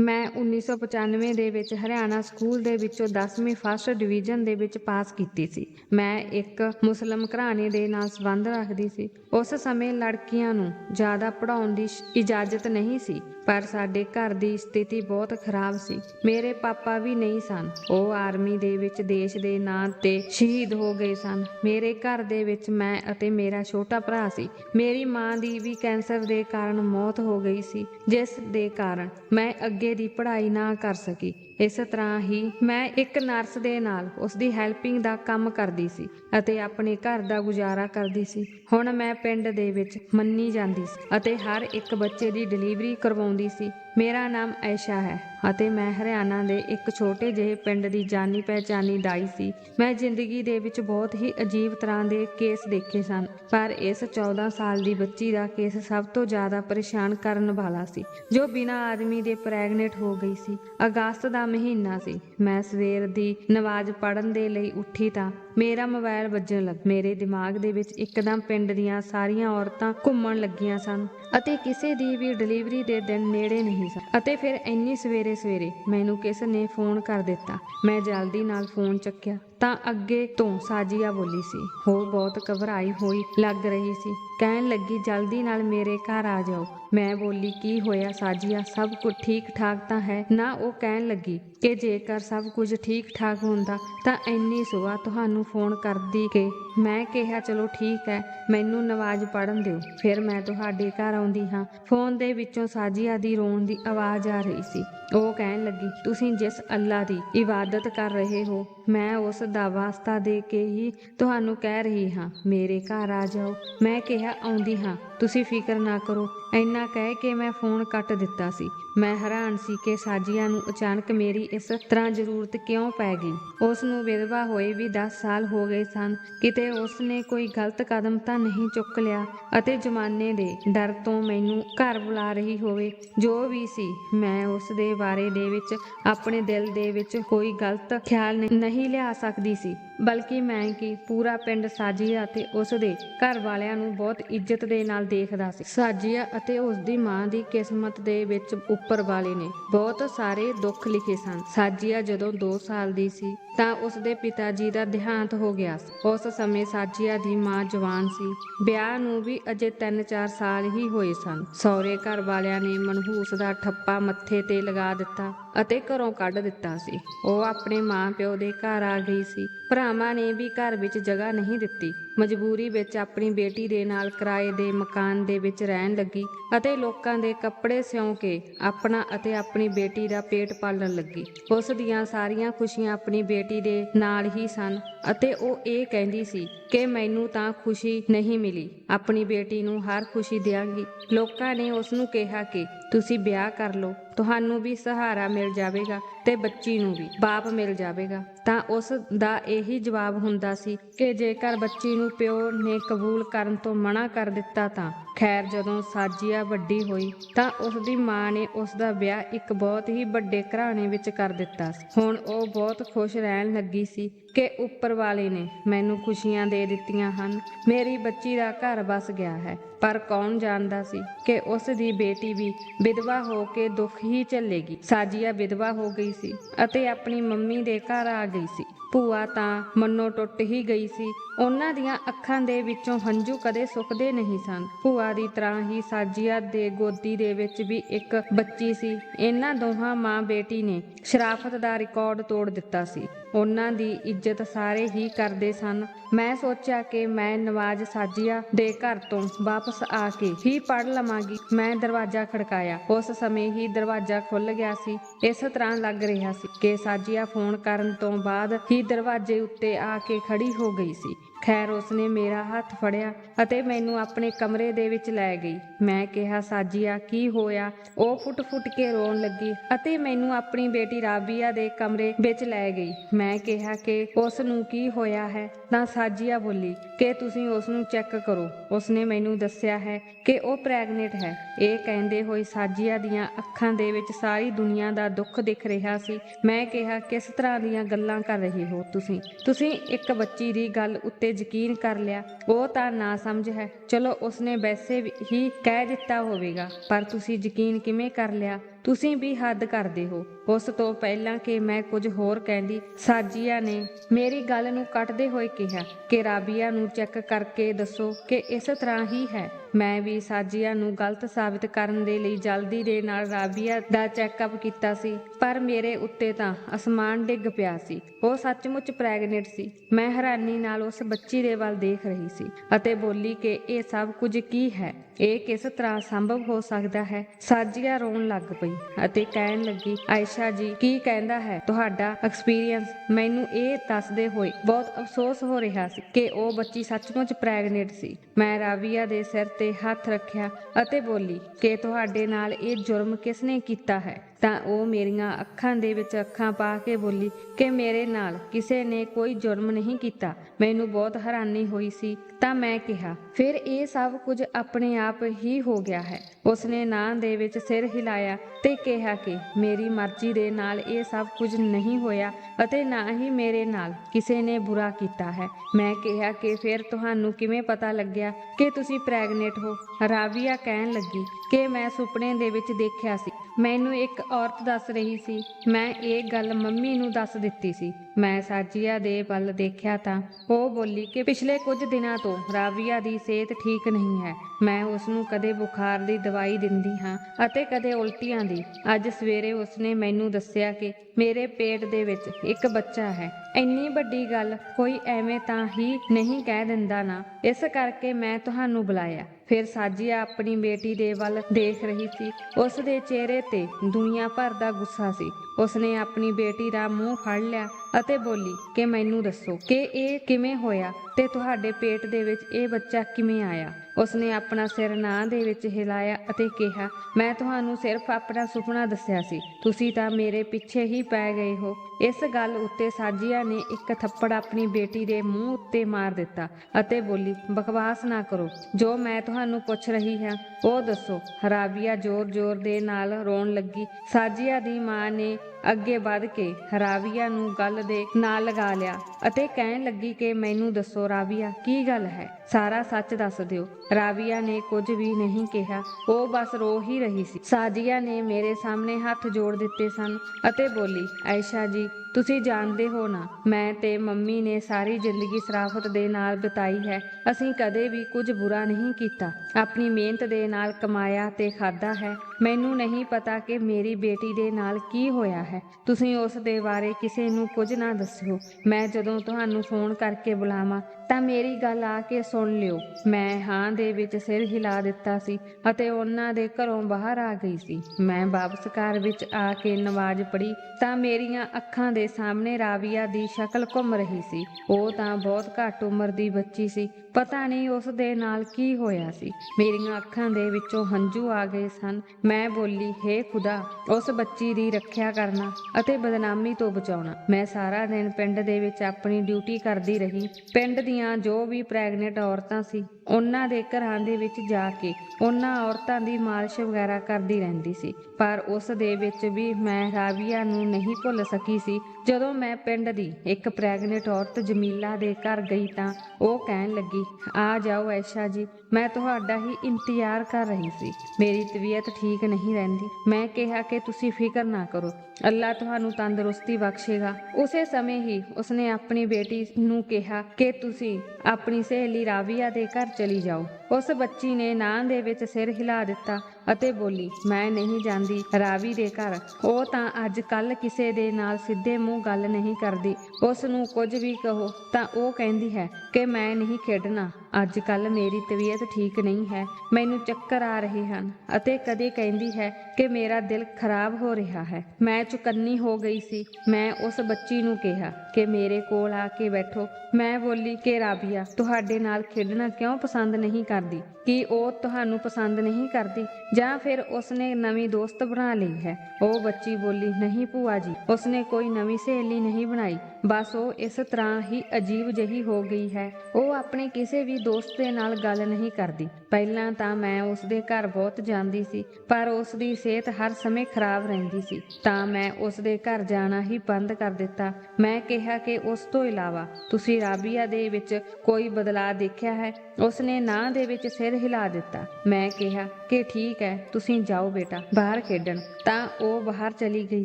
ਮੈਂ 1995 ਦੇ ਵਿੱਚ ਹਰਿਆਣਾ ਸਕੂਲ ਦੇ ਵਿੱਚੋਂ 10ਵੀਂ ਫਸਟ ਡਿਵੀਜ਼ਨ ਦੇ ਵਿੱਚ ਪਾਸ ਕੀਤੀ ਸੀ। ਮੈਂ ਇੱਕ ਮੁਸਲਮ ਘਰਾਣੇ ਦੇ ਨਾਲ ਸੰਬੰਧ ਰੱਖਦੀ ਸੀ। ਉਸ ਸਮੇਂ ਲੜਕੀਆਂ ਨੂੰ ਜ਼ਿਆਦਾ ਪੜ੍ਹਾਉਣ ਦੀ ਇਜਾਜ਼ਤ ਨਹੀਂ ਸੀ। ਪਰ ਸਾਡੇ ਘਰ ਦੀ ਸਥਿਤੀ ਬਹੁਤ ਖਰਾਬ ਸੀ। ਮੇਰੇ ਪਾਪਾ ਵੀ ਨਹੀਂ ਸਨ। ਉਹ ਆਰਮੀ ਦੇ ਵਿੱਚ ਦੇਸ਼ ਦੇ ਨਾਂ ਤੇ ਸ਼ਹੀਦ ਹੋ ਗਏ ਸਨ। ਮੇਰੇ ਘਰ ਦੇ ਵਿੱਚ ਮੈਂ ਅਤੇ ਮੇਰਾ ਛੋਟਾ ਭਰਾ ਸੀ। ਮੇਰੀ ਮਾਂ ਦੀ ਵੀ ਕੈਂਸਰ ਦੇ ਕਾਰਨ ਮੌਤ ਹੋ ਗਈ ਸੀ। ਜਿਸ ਦੇ ਕਾਰਨ ਮੈਂ ਅੱਗੇ ਦੀ ਪੜ੍ਹਾਈ ਨਾ ਕਰ ਸਕੀ। ਇਸ ਤਰ੍ਹਾਂ ਹੀ ਮੈਂ ਇੱਕ ਨਰਸ ਦੇ ਨਾਲ ਉਸ ਦੀ ਹੈਲਪਿੰਗ ਦਾ ਕੰਮ ਕਰਦੀ ਸੀ ਅਤੇ ਆਪਣੇ ਘਰ ਦਾ ਗੁਜ਼ਾਰਾ ਕਰਦੀ ਸੀ। ਹੁਣ ਮੈਂ ਪਿੰਡ ਦੇ ਵਿੱਚ ਮੰਨੀ ਜਾਂਦੀ ਸੀ ਅਤੇ ਹਰ ਇੱਕ ਬੱਚੇ ਦੀ ਡਿਲੀਵਰੀ ਕਰਵਾਉਂਦੀ ਸੀ। ਮੇਰਾ ਨਾਮ ਐਸ਼ਾ ਹੈ ਅਤੇ ਮੈਂ ਹਰਿਆਣਾ ਦੇ ਇੱਕ ਛੋਟੇ ਜਿਹੇ ਪਿੰਡ ਦੀ ਜਾਣੀ ਪਹਿਚਾਨੀ ਦਾਈ ਸੀ। ਮੈਂ ਜ਼ਿੰਦਗੀ ਦੇ ਵਿੱਚ ਬਹੁਤ ਹੀ ਅਜੀਬ ਤਰ੍ਹਾਂ ਦੇ ਕੇਸ ਦੇਖੇ ਸਨ, ਪਰ ਇਸ 14 ਸਾਲ ਦੀ ਬੱਚੀ ਦਾ ਕੇਸ ਸਭ ਤੋਂ ਜ਼ਿਆਦਾ ਪਰੇਸ਼ਾਨ ਕਰਨ ਵਾਲਾ ਸੀ, ਜੋ ਬਿਨਾਂ ਆਦਮੀ ਦੇ ਪ੍ਰੈਗਨੈਂਟ ਹੋ ਗਈ ਸੀ। ਅਗਸਤ ਦਾ ਮਹੀਨਾ ਸੀ। ਮੈਂ ਸਵੇਰ ਦੀ ਨਮਾਜ਼ ਪੜ੍ਹਨ ਦੇ ਲਈ ਉੱਠੀ ਤਾਂ ਮੇਰਾ ਮੋਬਾਈਲ ਵੱਜਣ ਲੱਗ, ਮੇਰੇ ਦਿਮਾਗ ਦੇ ਵਿੱਚ ਇੱਕਦਮ ਪਿੰਡ ਦੀਆਂ ਸਾਰੀਆਂ ਔਰਤਾਂ ਘੁੰਮਣ ਲੱਗੀਆਂ ਸਨ ਅਤੇ ਕਿਸੇ ਦੀ ਵੀ ਡਿਲੀਵਰੀ ਦੇ ਦਿਨ ਨੇੜੇ ਨਹੀਂ ਸਨ। ਅਤੇ ਫਿਰ ਇੰਨੀ ਸਵੇਰੇ ਸਵੇਰੇ ਮੈਨੂੰ ਕਿਸ ਨੇ ਫੋਨ ਕਰ ਦਿੱਤਾ। ਮੈਂ ਜਲਦੀ ਨਾਲ ਫੋਨ ਚੱਕਿਆ। ਤਾਂ ਅੱਗੇ ਤੋਂ ਸਾਜੀਆ ਬੋਲੀ ਸੀ। ਉਹ ਬਹੁਤ ਘਬਰਾਈ ਹੋਈ ਲੱਗ ਰਹੀ ਸੀ। ਕਹਿਣ ਲੱਗੀ, ਜਲਦੀ ਨਾਲ ਮੇਰੇ ਘਰ ਆ ਜਾਓ। ਮੈਂ ਬੋਲੀ, ਕੀ ਹੋਇਆ ਸਾਜੀਆ? ਸਭ ਕੁਝ ਠੀਕ ਠਾਕ ਤਾਂ ਹੈ? ਨਾ ਉਹ ਕਹਿਣ ਲੱਗੀ ਕਿ ਜੇਕਰ ਸਭ ਕੁਝ ਠੀਕ ਠਾਕ ਹੁੰਦਾ ਤਾਂ ਇੰਨੀ ਸਵੇਰ ਤੁਹਾਨੂੰ ਫੋਨ ਕਰਦੀ ਕਿ ਮੈਂ ਕਿਹਾ, ਚਲੋ ਠੀਕ ਹੈ, ਮੈਨੂੰ ਨਵਾਜ਼ ਪੜਨ ਦਿਓ। ਫਿਰ ਮੈਂ ਤੁਹਾਡੇ ਘਰ ਆਉਂਦੀ ਹਾਂ। ਫੋਨ ਦੇ ਵਿੱਚੋਂ ਸਾਜੀਆ ਦੀ ਰੋਣ ਦੀ ਆਵਾਜ਼ ਆ ਰਹੀ ਸੀ। ਉਹ ਕਹਿਣ ਲੱਗੀ, ਤੁਸੀਂ ਜਿਸ ਅੱਲਾ ਦੀ ਇਬਾਦਤ ਕਰ ਰਹੇ ਹੋ ਮੈਂ ਉਸ ਦਾ ਵਾਸਤਾ ਦੇ ਕੇ ਹੀ ਤੁਹਾਨੂੰ ਕਹਿ ਰਹੀ ਹਾਂ, ਮੇਰੇ ਘਰ ਆ ਜਾਓ। ਮੈਂ ਕਿਹਾ, ਆਉਂਦੀ ਹਾਂ। ਤੁਸੀਂ ਫਿਕਰ ਨਾ ਕਰੋ। ਇੰਨਾ ਕਹਿ ਕੇ ਮੈਂ ਫੋਨ ਕੱਟ ਦਿੱਤਾ ਸੀ। ਮੈਂ ਹੈਰਾਨ ਸੀ ਕਿ ਸਾਜੀਆ ਨੂੰ ਅਚਾਨਕ ਮੇਰੀ ਇਸ ਤਰ੍ਹਾਂ ਜ਼ਰੂਰਤ ਕਿਉਂ ਪੈ ਗਈ। ਉਸ ਨੂੰ ਵਿਧਵਾ ਹੋਏ ਵੀ 10 ਸਾਲ ਹੋ ਗਏ ਸਨ। ਕਿਤੇ ਉਸ ਨੇ ਕੋਈ ਗਲਤ ਕਦਮ ਤਾਂ ਨਹੀਂ ਚੁੱਕ ਲਿਆ ਅਤੇ ਜ਼ਮਾਨੇ ਦੇ ਡਰ ਤੋਂ ਮੈਨੂੰ ਘਰ ਬੁਲਾ ਰਹੀ ਹੋਵੇ। ਜੋ ਵੀ ਸੀ, ਮੈਂ ਉਸ ਦੇ ਬਾਰੇ ਦੇ ਵਿੱਚ, ਆਪਣੇ ਦਿਲ ਦੇ ਵਿੱਚ ਕੋਈ ਗਲਤ ਖਿਆਲ ਨਹੀਂ- ਨਹੀਂ ਲਿਆ ਸਕਦੀ ਸੀ, ਬਲਕਿ ਮੈਂ ਕਿ ਪੂਰਾ ਪਿੰਡ ਸਾਜੀਆ ਅਤੇ ਉਸ ਦੇ ਘਰ ਵਾਲਿਆਂ ਨੂੰ ਬਹੁਤ ਇੱਜ਼ਤ ਦੇ ਨਾਲ ਦੇਖਦਾ ਸੀ। ਸਾਜੀਆ ਅਤੇ ਉਸ ਦੀ ਮਾਂ ਦੀ ਕਿਸਮਤ ਦੇ ਵਿੱਚ ਉੱਪਰ ਵਾਲੇ ਨੇ ਬਹੁਤ ਸਾਰੇ ਦੁੱਖ ਲਿਖੇ ਸਨ। ਸਾਜੀਆ ਜਦੋਂ 2 ਸਾਲ ਦੀ ਸੀ ਤਾਂ ਉਸ ਦੇ ਪਿਤਾ ਜੀ ਦਾ ਦੇਹਾਂਤ ਹੋ ਗਿਆ ਉਸ ਸਮੇਂ ਸਾਜੀਆ ਦੀ ਮਾਂ ਜਵਾਨ ਸੀ। ਵਿਆਹ ਨੂੰ ਵੀ ਅਜੇ 3-4 ਸਾਲ ਹੀ ਹੋਏ ਸਨ। ਸਹੁਰੇ ਘਰ ਵਾਲਿਆਂ ਨੇ ਮਨਹੂਸ ਦਾ ਠੱਪਾ ਮੱਥੇ ਤੇ ਲਗਾ ਦਿੱਤਾ ਅਤੇ ਘਰੋਂ ਕੱਢ ਦਿੱਤਾ ਸੀ। ਉਹ ਆਪਣੇ ਮਾਂ ਪਿਓ ਦੇ ਘਰ ਆ ਗਈ ਸੀ। ਭਰਾਵਾਂ ਨੇ ਵੀ ਘਰ ਵਿੱਚ ਜਗ੍ਹਾ ਨਹੀਂ ਦਿੱਤੀ। ਮਜਬੂਰੀ ਵਿੱਚ ਆਪਣੀ ਬੇਟੀ ਦੇ ਨਾਲ ਕਿਰਾਏ ਦੇ ਮਕਾਨ ਦੇ ਵਿੱਚ ਰਹਿਣ ਲੱਗੀ ਅਤੇ ਲੋਕਾਂ ਦੇ ਕੱਪੜੇ ਸਿਉਂ ਕੇ ਆਪਣਾ ਅਤੇ ਆਪਣੀ ਬੇਟੀ ਦਾ ਪੇਟ ਪਾਲਣ ਲੱਗੀ। ਉਸ ਦੀਆਂ ਸਾਰੀਆਂ ਖੁਸ਼ੀਆਂ ਆਪਣੀ ਬੇਟੀ ਦੇ ਨਾਲ ਹੀ ਸਨ ਅਤੇ ਉਹ ਇਹ ਕਹਿੰਦੀ ਸੀ ਕਿ ਮੈਨੂੰ ਤਾਂ ਖੁਸ਼ੀ ਨਹੀਂ ਮਿਲੀ, ਆਪਣੀ ਬੇਟੀ ਨੂੰ ਹਰ ਖੁਸ਼ੀ ਦਿਆਂਗੀ। ਲੋਕਾਂ ਨੇ ਉਸ ਨੂੰ ਕਿਹਾ ਕਿ ਤੁਸੀਂ ਵਿਆਹ ਕਰ ਲਓ, ਤੁਹਾਨੂੰ ਵੀ ਸਹਾਰਾ ਮਿਲ ਜਾਵੇਗਾ ਤੇ ਬੱਚੀ ਨੂੰ ਵੀ, ਬਾਪ ਮਿਲ ਜਾਵੇਗਾ। ਤਾਂ ਉਸ ਦਾ ਇਹੀ ਜਵਾਬ ਹੁੰਦਾ ਸੀ ਕਿ ਜੇਕਰ ਬੱਚੀ ਨੂੰ ਪਿਓ ਨੇ ਕਬੂਲ ਕਰਨ ਤੋਂ ਮਨਾ ਕਰ ਦਿੱਤਾ ਤਾਂ, ਖੈਰ ਜਦੋਂ ਸਾਜੀਆ ਵੱਡੀ ਹੋਈ ਤਾਂ ਉਸ ਦੀ ਮਾਂ ਨੇ ਉਸ ਦਾ ਵਿਆਹ ਇੱਕ ਬਹੁਤ ਹੀ ਵੱਡੇ ਘਰਾਣੇ ਵਿੱਚ ਕਰ ਦਿੱਤਾ ਹੁਣ ਉਹ ਬਹੁਤ ਖੁਸ਼ ਰਹਿਣ ਲੱਗੀ ਸੀ ਕਿ ਉੱਪਰ ਵਾਲੇ ਨੇ ਮੈਨੂੰ ਖੁਸ਼ੀਆਂ ਦੇ ਦਿੱਤੀਆਂ ਹਨ। ਮੇਰੀ ਬੱਚੀ ਦਾ ਘਰ ਬਸ ਗਿਆ ਹੈ। ਪਰ ਕੌਣ ਜਾਣਦਾ ਸੀ ਕਿ ਉਸ ਦੀ ਬੇਟੀ ਵੀ ਵਿਧਵਾ ਹੋ ਕੇ ਦੁੱਖ ਹੀ ਝੱਲੇਗੀ। ਸਾਜੀਆ ਵਿਧਵਾ ਹੋ ਗਈ ਸੀ ਅਤੇ ਆਪਣੀ ਮੰਮੀ ਦੇ ਘਰ ਆ ਗਈ ਸੀ। ਭੂਆ ਤਾਂ ਮੰਨੋ ਟੁੱਟ ਹੀ ਗਈ ਸੀ। ਉਹਨਾਂ ਦੀਆਂ ਅੱਖਾਂ ਦੇ ਵਿੱਚੋਂ ਹੰਝੂ ਕਦੇ ਸੁੱਕਦੇ ਨਹੀਂ ਸਨ। ਭੂਆ ਦੀ ਤਰ੍ਹਾਂ ਹੀ ਸਾਜੀਆ ਦੇ ਗੋਦੀ ਦੇ ਵਿੱਚ ਵੀ ਇੱਕ ਬੱਚੀ ਸੀ। ਇਹਨਾਂ ਦੋਹਾਂ ਮਾਂ ਬੇਟੀ ਨੇ ਸ਼ਰਾਫਤ ਦਾ ਰਿਕਾਰਡ ਤੋੜ ਦਿੱਤਾ ਸੀ। ਉਹਨਾਂ ਦੀ ਇੱਜ਼ਤ ਸਾਰੇ ਹੀ ਕਰਦੇ ਸਨ। ਮੈਂ ਸੋਚਿਆ ਕਿ ਮੈਂ ਨਵਾਜ਼ ਸਾਜੀਆ ਦੇ ਘਰ ਤੋਂ ਵਾਪਸ ਆ ਕੇ ਹੀ ਪੜ ਲਵਾਂਗੀ। ਮੈਂ ਦਰਵਾਜ਼ਾ ਖੜਕਾਇਆ। ਉਸ ਸਮੇਂ ਹੀ ਦਰਵਾਜ਼ਾ ਖੁੱਲ ਗਿਆ ਸੀ। ਇਸ ਤਰ੍ਹਾਂ ਲੱਗ ਰਿਹਾ ਸੀ ਕਿ ਸਾਜੀਆ ਫੋਨ ਕਰਨ ਤੋਂ ਬਾਅਦ ਹੀ ਦਰਵਾਜ਼ੇ ਉੱਤੇ ਆ ਕੇ ਖੜੀ ਹੋ ਗਈ ਸੀ। ਖੈਰ, ਉਸਨੇ ਮੇਰਾ ਹੱਥ ਫੜਿਆ ਅਤੇ ਮੈਨੂੰ ਆਪਣੇ ਕਮਰੇ ਦੇ ਵਿੱਚ ਲੈ ਗਈ। ਮੈਂ ਕਿਹਾ, ਸਾਜੀਆ, ਕੀ ਹੋਇਆ? ਉਹ ਫੁੱਟ-ਫੁੱਟ ਕੇ ਰੋਣ ਲੱਗੀ ਅਤੇ ਮੈਨੂੰ ਆਪਣੀ ਬੇਟੀ ਰਾਬੀਆ ਦੇ ਕਮਰੇ ਵਿੱਚ ਲੈ ਗਈ। ਮੈਂ ਕਿਹਾ ਕਿ ਉਸ ਨੂੰ ਕੀ ਹੋਇਆ ਹੈ? ਤਾਂ ਸਾਜੀਆ ਬੋਲੀ, ਕਿ ਤੁਸੀਂ ਉਸ ਨੂੰ ਚੈੱਕ ਕਰੋ। ਉਸਨੇ ਮੈਨੂੰ ਦੱਸਿਆ ਹੈ ਕਿ ਉਹ ਪ੍ਰੈਗਨੈਂਟ ਹੈ। ਇਹ ਕਹਿੰਦੇ ਹੋਏ ਸਾਜੀਆ ਦੀਆਂ ਅੱਖਾਂ ਦੇ ਵਿੱਚ ਸਾਰੀ ਦੁਨੀਆ ਦਾ ਦੁੱਖ ਦਿਖ ਰਿਹਾ ਸੀ। ਮੈਂ ਕਿਹਾ, ਕਿਸ ਤਰ੍ਹਾਂ ਦੀਆਂ ਗੱਲਾਂ ਕਰ ਰਹੇ ਹੋ ਤੁਸੀਂ? ਤੁਸੀਂ ਇੱਕ ਬੱਚੀ ਦੀ ਗੱਲ ਉੱਤੇ ਯਕੀਨ ਕਰ ਲਿਆ। ਉਹ ਤਾਂ ਨਾ ਸਮਝ ਹੈ। ਚਲੋ, ਉਸਨੇ ਵੈਸੇ ਹੀ ਕਹਿ ਦਿੱਤਾ ਹੋਵੇਗਾ, ਪਰ ਤੁਸੀਂ ਯਕੀਨ ਕਿਵੇਂ ਕਰ ਲਿਆ? ਤੁਸੀਂ ਵੀ ਹੱਦ ਕਰਦੇ ਹੋ। ਉਸ ਤੋਂ ਪਹਿਲਾਂ ਕਿ ਮੈਂ ਕੁਝ ਹੋਰ ਕਹਿੰਦੀ, ਸਾਜੀਆ ਨੇ ਮੇਰੀ ਗੱਲ ਨੂੰ ਕੱਟਦੇ ਹੋਏ ਕਿਹਾ ਕਿ ਰਾਬੀਆ ਨੂੰ ਚੈੱਕ ਕਰਕੇ ਦੱਸੋ ਕਿ ਇਸ ਤਰ੍ਹਾਂ ਹੀ ਹੈ। ਮੈਂ ਵੀ ਸਾਜੀਆ ਨੂੰ ਗਲਤ ਸਾਬਿਤ ਕਰਨ ਦੇ ਲਈ ਜਲਦੀ ਦੇ ਨਾਲ ਰਾਬੀਆ ਦਾ ਚੈੱਕਅਪ ਕੀਤਾ ਸੀ, ਪਰ ਮੇਰੇ ਉੱਤੇ ਤਾਂ ਅਸਮਾਨ ਡਿੱਗ ਪਿਆ ਸੀ। ਉਹ ਸੱਚਮੁੱਚ ਪ੍ਰੈਗਨੈਂਟ ਸੀ। ਮੈਂ ਹੈਰਾਨੀ ਨਾਲ ਉਸ ਬੱਚੀ ਦੇ ਵੱਲ ਦੇਖ ਰਹੀ ਸੀ ਅਤੇ ਬੋਲੀ ਕਿ ਇਹ ਸਭ ਕੁਝ ਕੀ ਹੈ? ਇਹ ਕਿਸ ਤਰ੍ਹਾਂ ਸੰਭਵ ਹੋ ਸਕਦਾ ਹੈ? ਸਾਜੀਆ ਰੋਣ ਲੱਗ ਪਈ ਅਤੇ ਕਹਿਣ ਲੱਗੀ ਆਇਸ਼ਾ ਜੀ ਕੀ ਕਹਿੰਦਾ ਹੈ? ਤੁਹਾਡਾ ਐਕਸਪੀਰੀਅੰਸ ਮੈਨੂੰ ਇਹ ਦੱਸਦੇ ਹੋਏ ਬਹੁਤ ਅਫਸੋਸ ਹੋ ਰਿਹਾ ਸੀ ਕਿ ਉਹ ਬੱਚੀ ਸੱਚਮੁੱਚ ਪ੍ਰੈਗਨੈਂਟ ਸੀ। ਮੈਂ ਰਾਵੀਆ ਦੇ ਸਿਰ ਤੇ ਹੱਥ ਰੱਖਿਆ ਅਤੇ ਬੋਲੀ ਕਿ ਤੁਹਾਡੇ ਨਾਲ ਇਹ ਜੁਰਮ ਕਿਸ ਨੇ ਕੀਤਾ ਹੈ? ਤਾਂ ਉਹ ਮੇਰੀਆਂ ਅੱਖਾਂ ਦੇ ਵਿੱਚ ਅੱਖਾਂ ਪਾ ਕੇ ਬੋਲੀ ਕਿ ਮੇਰੇ ਨਾਲ ਕਿਸੇ ਨੇ ਕੋਈ ਜ਼ੁਲਮ ਨਹੀਂ ਕੀਤਾ। ਮੈਨੂੰ ਬਹੁਤ ਹੈਰਾਨੀ ਹੋਈ ਸੀ, ਤਾਂ ਮੈਂ ਕਿਹਾ, ਫਿਰ ਇਹ ਸਭ ਕੁਝ ਆਪਣੇ ਆਪ ਹੀ ਹੋ ਗਿਆ ਹੈ। ਉਸਨੇ ਨਾਂ ਦੇ ਵਿੱਚ ਸਿਰ ਹਿਲਾਇਆ ਤੇ ਕਿਹਾ ਕਿ ਮੇਰੀ ਮਰਜ਼ੀ ਦੇ ਨਾਲ ਇਹ ਸਭ ਕੁਝ ਨਹੀਂ ਹੋਇਆ ਅਤੇ ਨਾ ਹੀ ਮੇਰੇ ਨਾਲ ਕਿਸੇ ਨੇ ਬੁਰਾ ਕੀਤਾ ਹੈ। ਮੈਂ ਕਿਹਾ ਕਿ ਫਿਰ ਤੁਹਾਨੂੰ ਕਿਵੇਂ ਪਤਾ ਲੱਗਿਆ ਕਿ ਤੁਸੀਂ ਪ੍ਰੈਗਨੈਂਟ ਹੋ? ਰਾਵੀਆ ਕਹਿਣ ਲੱਗੀ ਕਿ ਮੈਂ ਸੁਪਨੇ ਦੇ ਵਿੱਚ ਦੇਖਿਆ ਸੀ। ਮੈਨੂੰ ਇੱਕ ਔਰਤ ਦੱਸ ਰਹੀ ਸੀ। ਮੈਂ ਇਹ ਗੱਲ ਮੰਮੀ ਨੂੰ ਦੱਸ ਦਿੱਤੀ ਸੀ। ਮੈਂ ਸਾਜੀਆ ਦੇ ਵੱਲ ਦੇਖਿਆ ਤਾਂ ਉਹ ਬੋਲੀ ਕਿ ਪਿਛਲੇ ਕੁਝ ਦਿਨਾਂ ਤੋਂ ਰਾਵੀਆ ਦੀ ਸਿਹਤ ਠੀਕ ਨਹੀਂ ਹੈ। ਮੈਂ ਉਸ ਨੂੰ ਕਦੇ ਬੁਖਾਰ ਦੀ ਦਵਾਈ ਦਿੰਦੀ ਹਾਂ ਅਤੇ ਕਦੇ ਉਲਟੀਆਂ ਦੀ। ਅੱਜ ਸਵੇਰੇ ਉਸਨੇ ਮੈਨੂੰ ਦੱਸਿਆ ਕਿ ਮੇਰੇ ਪੇਟ ਦੇ ਵਿੱਚ ਇੱਕ ਬੱਚਾ ਹੈ। ਇੰਨੀ ਵੱਡੀ ਗੱਲ ਕੋਈ ਐਵੇਂ ਤਾਂ ਹੀ ਨਹੀਂ ਕਹਿ ਦਿੰਦਾ ਨਾ। ਇਸ ਕਰਕੇ ਮੈਂ ਤੁਹਾਨੂੰ ਬੁਲਾਇਆ। ਫਿਰ ਸਾਜੀਆ ਆਪਣੀ ਬੇਟੀ ਦੇ ਵੱਲ ਦੇਖ ਰਹੀ ਸੀ। ਉਸ ਦੇ ਚਿਹਰੇ ਤੇ ਦੁਨੀਆ ਭਰ ਦਾ ਗੁੱਸਾ ਸੀ। ਉਸਨੇ ਆਪਣੀ ਬੇਟੀ ਦਾ ਮੂੰਹ ਫੜ ਲਿਆ ਅਤੇ ਬੋਲੀ ਕਿ ਮੈਨੂੰ ਦੱਸੋ ਕਿ ਇਹ ਕਿਵੇਂ ਹੋਇਆ ਤੇ ਤੁਹਾਡੇ ਪੇਟ ਦੇ ਵਿੱਚ ਇਹ ਬੱਚਾ ਕਿਵੇਂ ਆਇਆ? ਉਸਨੇ ਆਪਣਾ ਸਿਰ ਨਾਂ ਦੇ ਵਿੱਚ ਹਿਲਾਇਆ ਅਤੇ ਕਿਹਾ, ਮੈਂ ਤੁਹਾਨੂੰ ਸਿਰਫ ਆਪਣਾ ਸੁਪਨਾ ਦੱਸਿਆ ਸੀ। ਤੁਸੀਂ ਤਾਂ ਮੇਰੇ ਪਿੱਛੇ ਹੀ ਪੈ ਗਏ ਹੋ। ਇਸ ਗੱਲ ਉੱਤੇ ਸਾਜੀਆ ਨੇ ਇੱਕ ਥੱਪੜ ਆਪਣੀ ਬੇਟੀ ਦੇ ਮੂੰਹ ਉੱਤੇ ਮਾਰ ਦਿੱਤਾ ਅਤੇ ਬੋਲੀ, ਬਕਵਾਸ ਨਾ ਕਰੋ। ਜੋ ਮੈਂ ਤੁਹਾਨੂੰ ਪੁੱਛ ਰਹੀ ਹਾਂ, ਉਹ ਦੱਸੋ। ਰਾਬੀਆ ਜ਼ੋਰ-ਜ਼ੋਰ ਦੇ ਨਾਲ ਰੋਣ ਲੱਗੀ। ਸਾਜੀਆ ਦੀ ਮਾਂ ਨੇ ਅੱਗੇ ਵੱਧ ਕੇ ਰਾਵੀਆ ਨੂੰ ਗੱਲ ਦੇ ਨਾਲ ਲਗਾ ਲਿਆ ਅਤੇ ਕਹਿਣ ਲੱਗੀ ਕਿ ਮੈਨੂੰ ਦੱਸੋ ਰਾਵੀਆ, ਕੀ ਗੱਲ ਹੈ? ਸਾਰਾ ਸੱਚ ਦੱਸ ਦਿਓ। ਰਾਵੀਆ ਨੇ ਕੁਝ ਵੀ ਨਹੀਂ ਕਿਹਾ। ਉਹ ਬਸ ਰੋ ਹੀ ਰਹੀ ਸੀ। ਸਾਜੀਆ ਨੇ ਮੇਰੇ ਸਾਹਮਣੇ ਹੱਥ ਜੋੜ ਦਿੱਤੇ ਸਨ ਅਤੇ ਬੋਲੀ ਆਇਸ਼ਾ ਜੀ, ਤੁਸੀਂ ਜਾਣਦੇ ਹੋ ਨਾ, ਮੈਂ ਤੇ ਮੰਮੀ ਨੇ ਸਾਰੀ ਜ਼ਿੰਦਗੀ ਸਰਾਫਤ ਦੇ ਨਾਲ ਬਿਤਾਈ ਹੈ। ਅਸੀਂ ਕਦੇ ਵੀ ਕੁਝ ਬੁਰਾ ਨਹੀਂ ਕੀਤਾ। ਆਪਣੀ ਮਿਹਨਤ ਦੇ ਨਾਲ ਕਮਾਇਆ ਤੇ ਖਾਦਾ ਹੈ। ਮੈਨੂੰ ਨਹੀਂ ਪਤਾ ਕਿ ਮੇਰੀ ਬੇਟੀ ਦੇ ਨਾਲ ਕੀ ਹੋਇਆ ਹੈ। ਤੁਸੀਂ ਉਸ ਦੇ ਬਾਰੇ ਕਿਸੇ ਨੂੰ ਕੁਝ ਨਾ ਦੱਸਿਓ। ਮੈਂ ਜਦੋਂ ਤੁਹਾਨੂੰ ਫੋਨ ਕਰਕੇ ਬੁਲਾਵਾਂ, ਤਾਂ ਮੇਰੀ ਗੱਲ ਆ ਕੇ ਸੁਣ ਸੁਣ ਲਿਓ। ਮੈਂ ਹਾਂ ਦੇ ਵਿੱਚ ਸਿਰ ਹਿਲਾ ਦਿੱਤਾ ਸੀ ਅਤੇ ਉਹਨਾਂ ਦੇ ਘਰੋਂ ਬਾਹਰ ਆ ਗਈ ਸੀ। ਮੈਂ ਵਾਪਸ ਘਰ ਵਿੱਚ ਆ ਕੇ ਨਮਾਜ਼ ਪੜ੍ਹੀ ਤਾਂ ਮੇਰੀਆਂ ਅੱਖਾਂ ਦੇ ਸਾਹਮਣੇ ਰਾਵੀਆ ਦੀ ਸ਼ਕਲ ਘੁੰਮ ਰਹੀ ਸੀ। ਉਹ ਤਾਂ ਬਹੁਤ ਘੱਟ ਉਮਰ ਦੀ ਬੱਚੀ ਸੀ। ਪਤਾ ਨਹੀਂ ਉਸ ਦੇ ਨਾਲ ਕੀ ਹੋਇਆ ਸੀ। ਮੇਰੀਆਂ ਅੱਖਾਂ ਦੇ ਵਿੱਚੋਂ ਹੰਝੂ ਆ ਗਏ ਸਨ। ਮੈਂ ਬੋਲੀ, ਹੇ ਖੁਦਾ, ਉਸ ਬੱਚੀ ਦੀ ਰੱਖਿਆ ਕਰਨਾ ਅਤੇ ਬਦਨਾਮੀ ਤੋਂ ਬਚਾਉਣਾ। ਮੈਂ ਸਾਰਾ ਦਿਨ ਪਿੰਡ ਦੇ ਵਿੱਚ ਆਪਣੀ ਡਿਊਟੀ ਕਰਦੀ ਰਹੀ। ਪਿੰਡ ਦੀਆਂ ਜੋ ਵੀ ਪ੍ਰੈਗਨੈਂਟ ਔਰਤਾਂ ਸੀ। ਉਹਨਾਂ ਦੇ ਘਰਾਂ ਦੇ ਵਿੱਚ ਜਾ ਕੇ ਉਹਨਾਂ ਔਰਤਾਂ ਦੀ ਮਾਲਿਸ਼ ਵਗੈਰਾ ਕਰਦੀ ਰਹਿੰਦੀ ਸੀ। ਪਰ ਉਸ ਦੇ ਵਿੱਚ ਵੀ ਮੈਂ ਰਾਵੀਆ ਨੂੰ ਨਹੀਂ ਭੁੱਲ ਸਕੀ ਸੀ। ਜਦੋਂ ਮੈਂ ਪਿੰਡ ਦੀ ਇੱਕ ਪ੍ਰੈਗਨੈਂਟ ਔਰਤ ਜਮੀਲਾ ਦੇ ਘਰ ਗਈ ਤਾਂ ਉਹ ਕਹਿਣ ਲੱਗੀ, ਆ ਜਾਓ ਐਸ਼ਾ ਜੀ, ਮੈਂ ਤੁਹਾਡਾ ਹੀ ਇੰਤਜ਼ਾਰ ਕਰ ਰਹੀ ਸੀ। ਮੇਰੀ ਤਬੀਅਤ ਠੀਕ ਨਹੀਂ ਰਹਿੰਦੀ। ਮੈਂ ਕਿਹਾ ਕਿ ਤੁਸੀਂ ਫਿਕਰ ਨਾ ਕਰੋ। ਅੱਲਾ ਤੁਹਾਨੂੰ ਤੰਦਰੁਸਤੀ ਬਖਸ਼ੇਗਾ। ਉਸੇ ਸਮੇਂ ਹੀ ਉਸਨੇ ਆਪਣੀ ਬੇਟੀ ਨੂੰ ਕਿਹਾ ਕਿ ਤੁਸੀਂ ਆਪਣੀ ਸਹੇਲੀ ਰਾਵੀਆ ਦੇ ਘਰ ਚਲੀ ਜਾਓ। ਉਸ ਬੱਚੀ ਨੇ ਨਾਂ ਦੇ ਵਿੱਚ ਸਿਰ ਹਿਲਾ ਦਿੱਤਾ ਅਤੇ ਬੋਲੀ, ਮੈਂ ਨਹੀਂ ਜਾਂਦੀ ਰਾਵੀ ਦੇ ਘਰ। ਉਹ ਤਾਂ ਅੱਜ ਕੱਲ ਕਿਸੇ ਦੇ ਨਾਲ ਸਿੱਧੇ ਮੂੰਹ ਗੱਲ ਨਹੀਂ ਕਰਦੀ। ਉਸ ਨੂੰ ਕੁਝ ਵੀ ਕਹੋ ਤਾਂ ਉਹ ਕਹਿੰਦੀ ਹੈ ਕਿ ਮੈਂ ਨਹੀਂ ਖੇਡਣਾ। ਅੱਜ ਕੱਲ ਮੇਰੀ ਤਬੀਅਤ ਠੀਕ ਨਹੀਂ ਹੈ। ਮੈਨੂੰ ਚੱਕਰ ਆ ਰਹੇ ਹਨ ਅਤੇ ਕਦੇ ਕਹਿੰਦੀ ਹੈ ਕਿ ਮੇਰਾ ਦਿਲ ਖਰਾਬ ਹੋ ਰਿਹਾ ਹੈ। ਮੈਂ ਚੁਕੰਨੀ ਹੋ ਗਈ ਸੀ। ਮੈਂ ਉਸ ਬੱਚੀ ਨੂੰ ਕਿਹਾ ਕਿ ਮੇਰੇ ਕੋਲ ਆ ਕੇ ਬੈਠੋ। ਮੈਂ ਬੋਲੀ ਕਿ ਰਾਬੀਆ, ਤੁਹਾਡੇ ਨਾਲ ਖੇਡਣਾ ਕਿਉਂ ਪਸੰਦ ਨਹੀਂ ਕਰਦੀ? ਕਿ ਉਹ ਤੁਹਾਨੂੰ ਪਸੰਦ ਨਹੀਂ ਕਰਦੀ? ਜਾਂ ਫਿਰ ਉਸਨੇ ਨਵੀਂ ਦੋਸਤ ਬਣਾ ਲਈ ਹੈ? ਉਹ ਬੱਚੀ ਬੋਲੀ, ਨਹੀਂ ਭੂਆ ਜੀ, ਉਸਨੇ ਕੋਈ ਨਵੀਂ ਸਹੇਲੀ ਨਹੀਂ ਬਣਾਈ। ਬਸ ਉਹ ਇਸ ਤਰ੍ਹਾਂ ਹੀ ਅਜੀਬ ਜਹੀ ਹੋ ਗਈ ਹੈ। ਉਹ ਆਪਣੇ ਕਿਸੇ ਵੀ ਦੋਸਤ ਦੇ ਨਾਲ ਗੱਲ ਨਹੀਂ ਕਰਦੀ। ਪਹਿਲਾਂ ਤਾਂ ਮੈਂ ਉਸ ਦੇ ਘਰ ਬਹੁਤ ਜਾਂਦੀ ਸੀ, ਪਰ ਉਸ ਦੀ ਸਿਹਤ ਹਰ ਸਮੇਂ ਖਰਾਬ ਰਹਿੰਦੀ ਸੀ। ਤਾਂ ਮੈਂ ਉਸ ਦੇ ਘਰ ਜਾਣਾ ਹੀ ਬੰਦ ਕਰ ਦਿੱਤਾ। ਮੈਂ ਕਿਹਾ ਕਿ ਉਸ ਤੋਂ ਇਲਾਵਾ, ਤੁਸੀਂ ਰਾਬੀਆ ਦੇ ਵਿੱਚ ਕੋਈ ਬਦਲਾਅ ਦੇਖਿਆ ਹੈ? ਉਸਨੇ ਨਾਂ ਦੇ ਵਿੱਚ ਸਿਰ ਹਿਲਾ ਦਿੱਤਾ। ਮੈਂ ਕਿਹਾ, ਕਿ ਠੀਕ ਹੈ, ਤੁਸੀਂ ਜਾਓ ਬੇਟਾ, ਬਾਹਰ ਖੇਡਣ। ਤਾਂ ਉਹ ਬਾਹਰ ਚਲੀ ਗਈ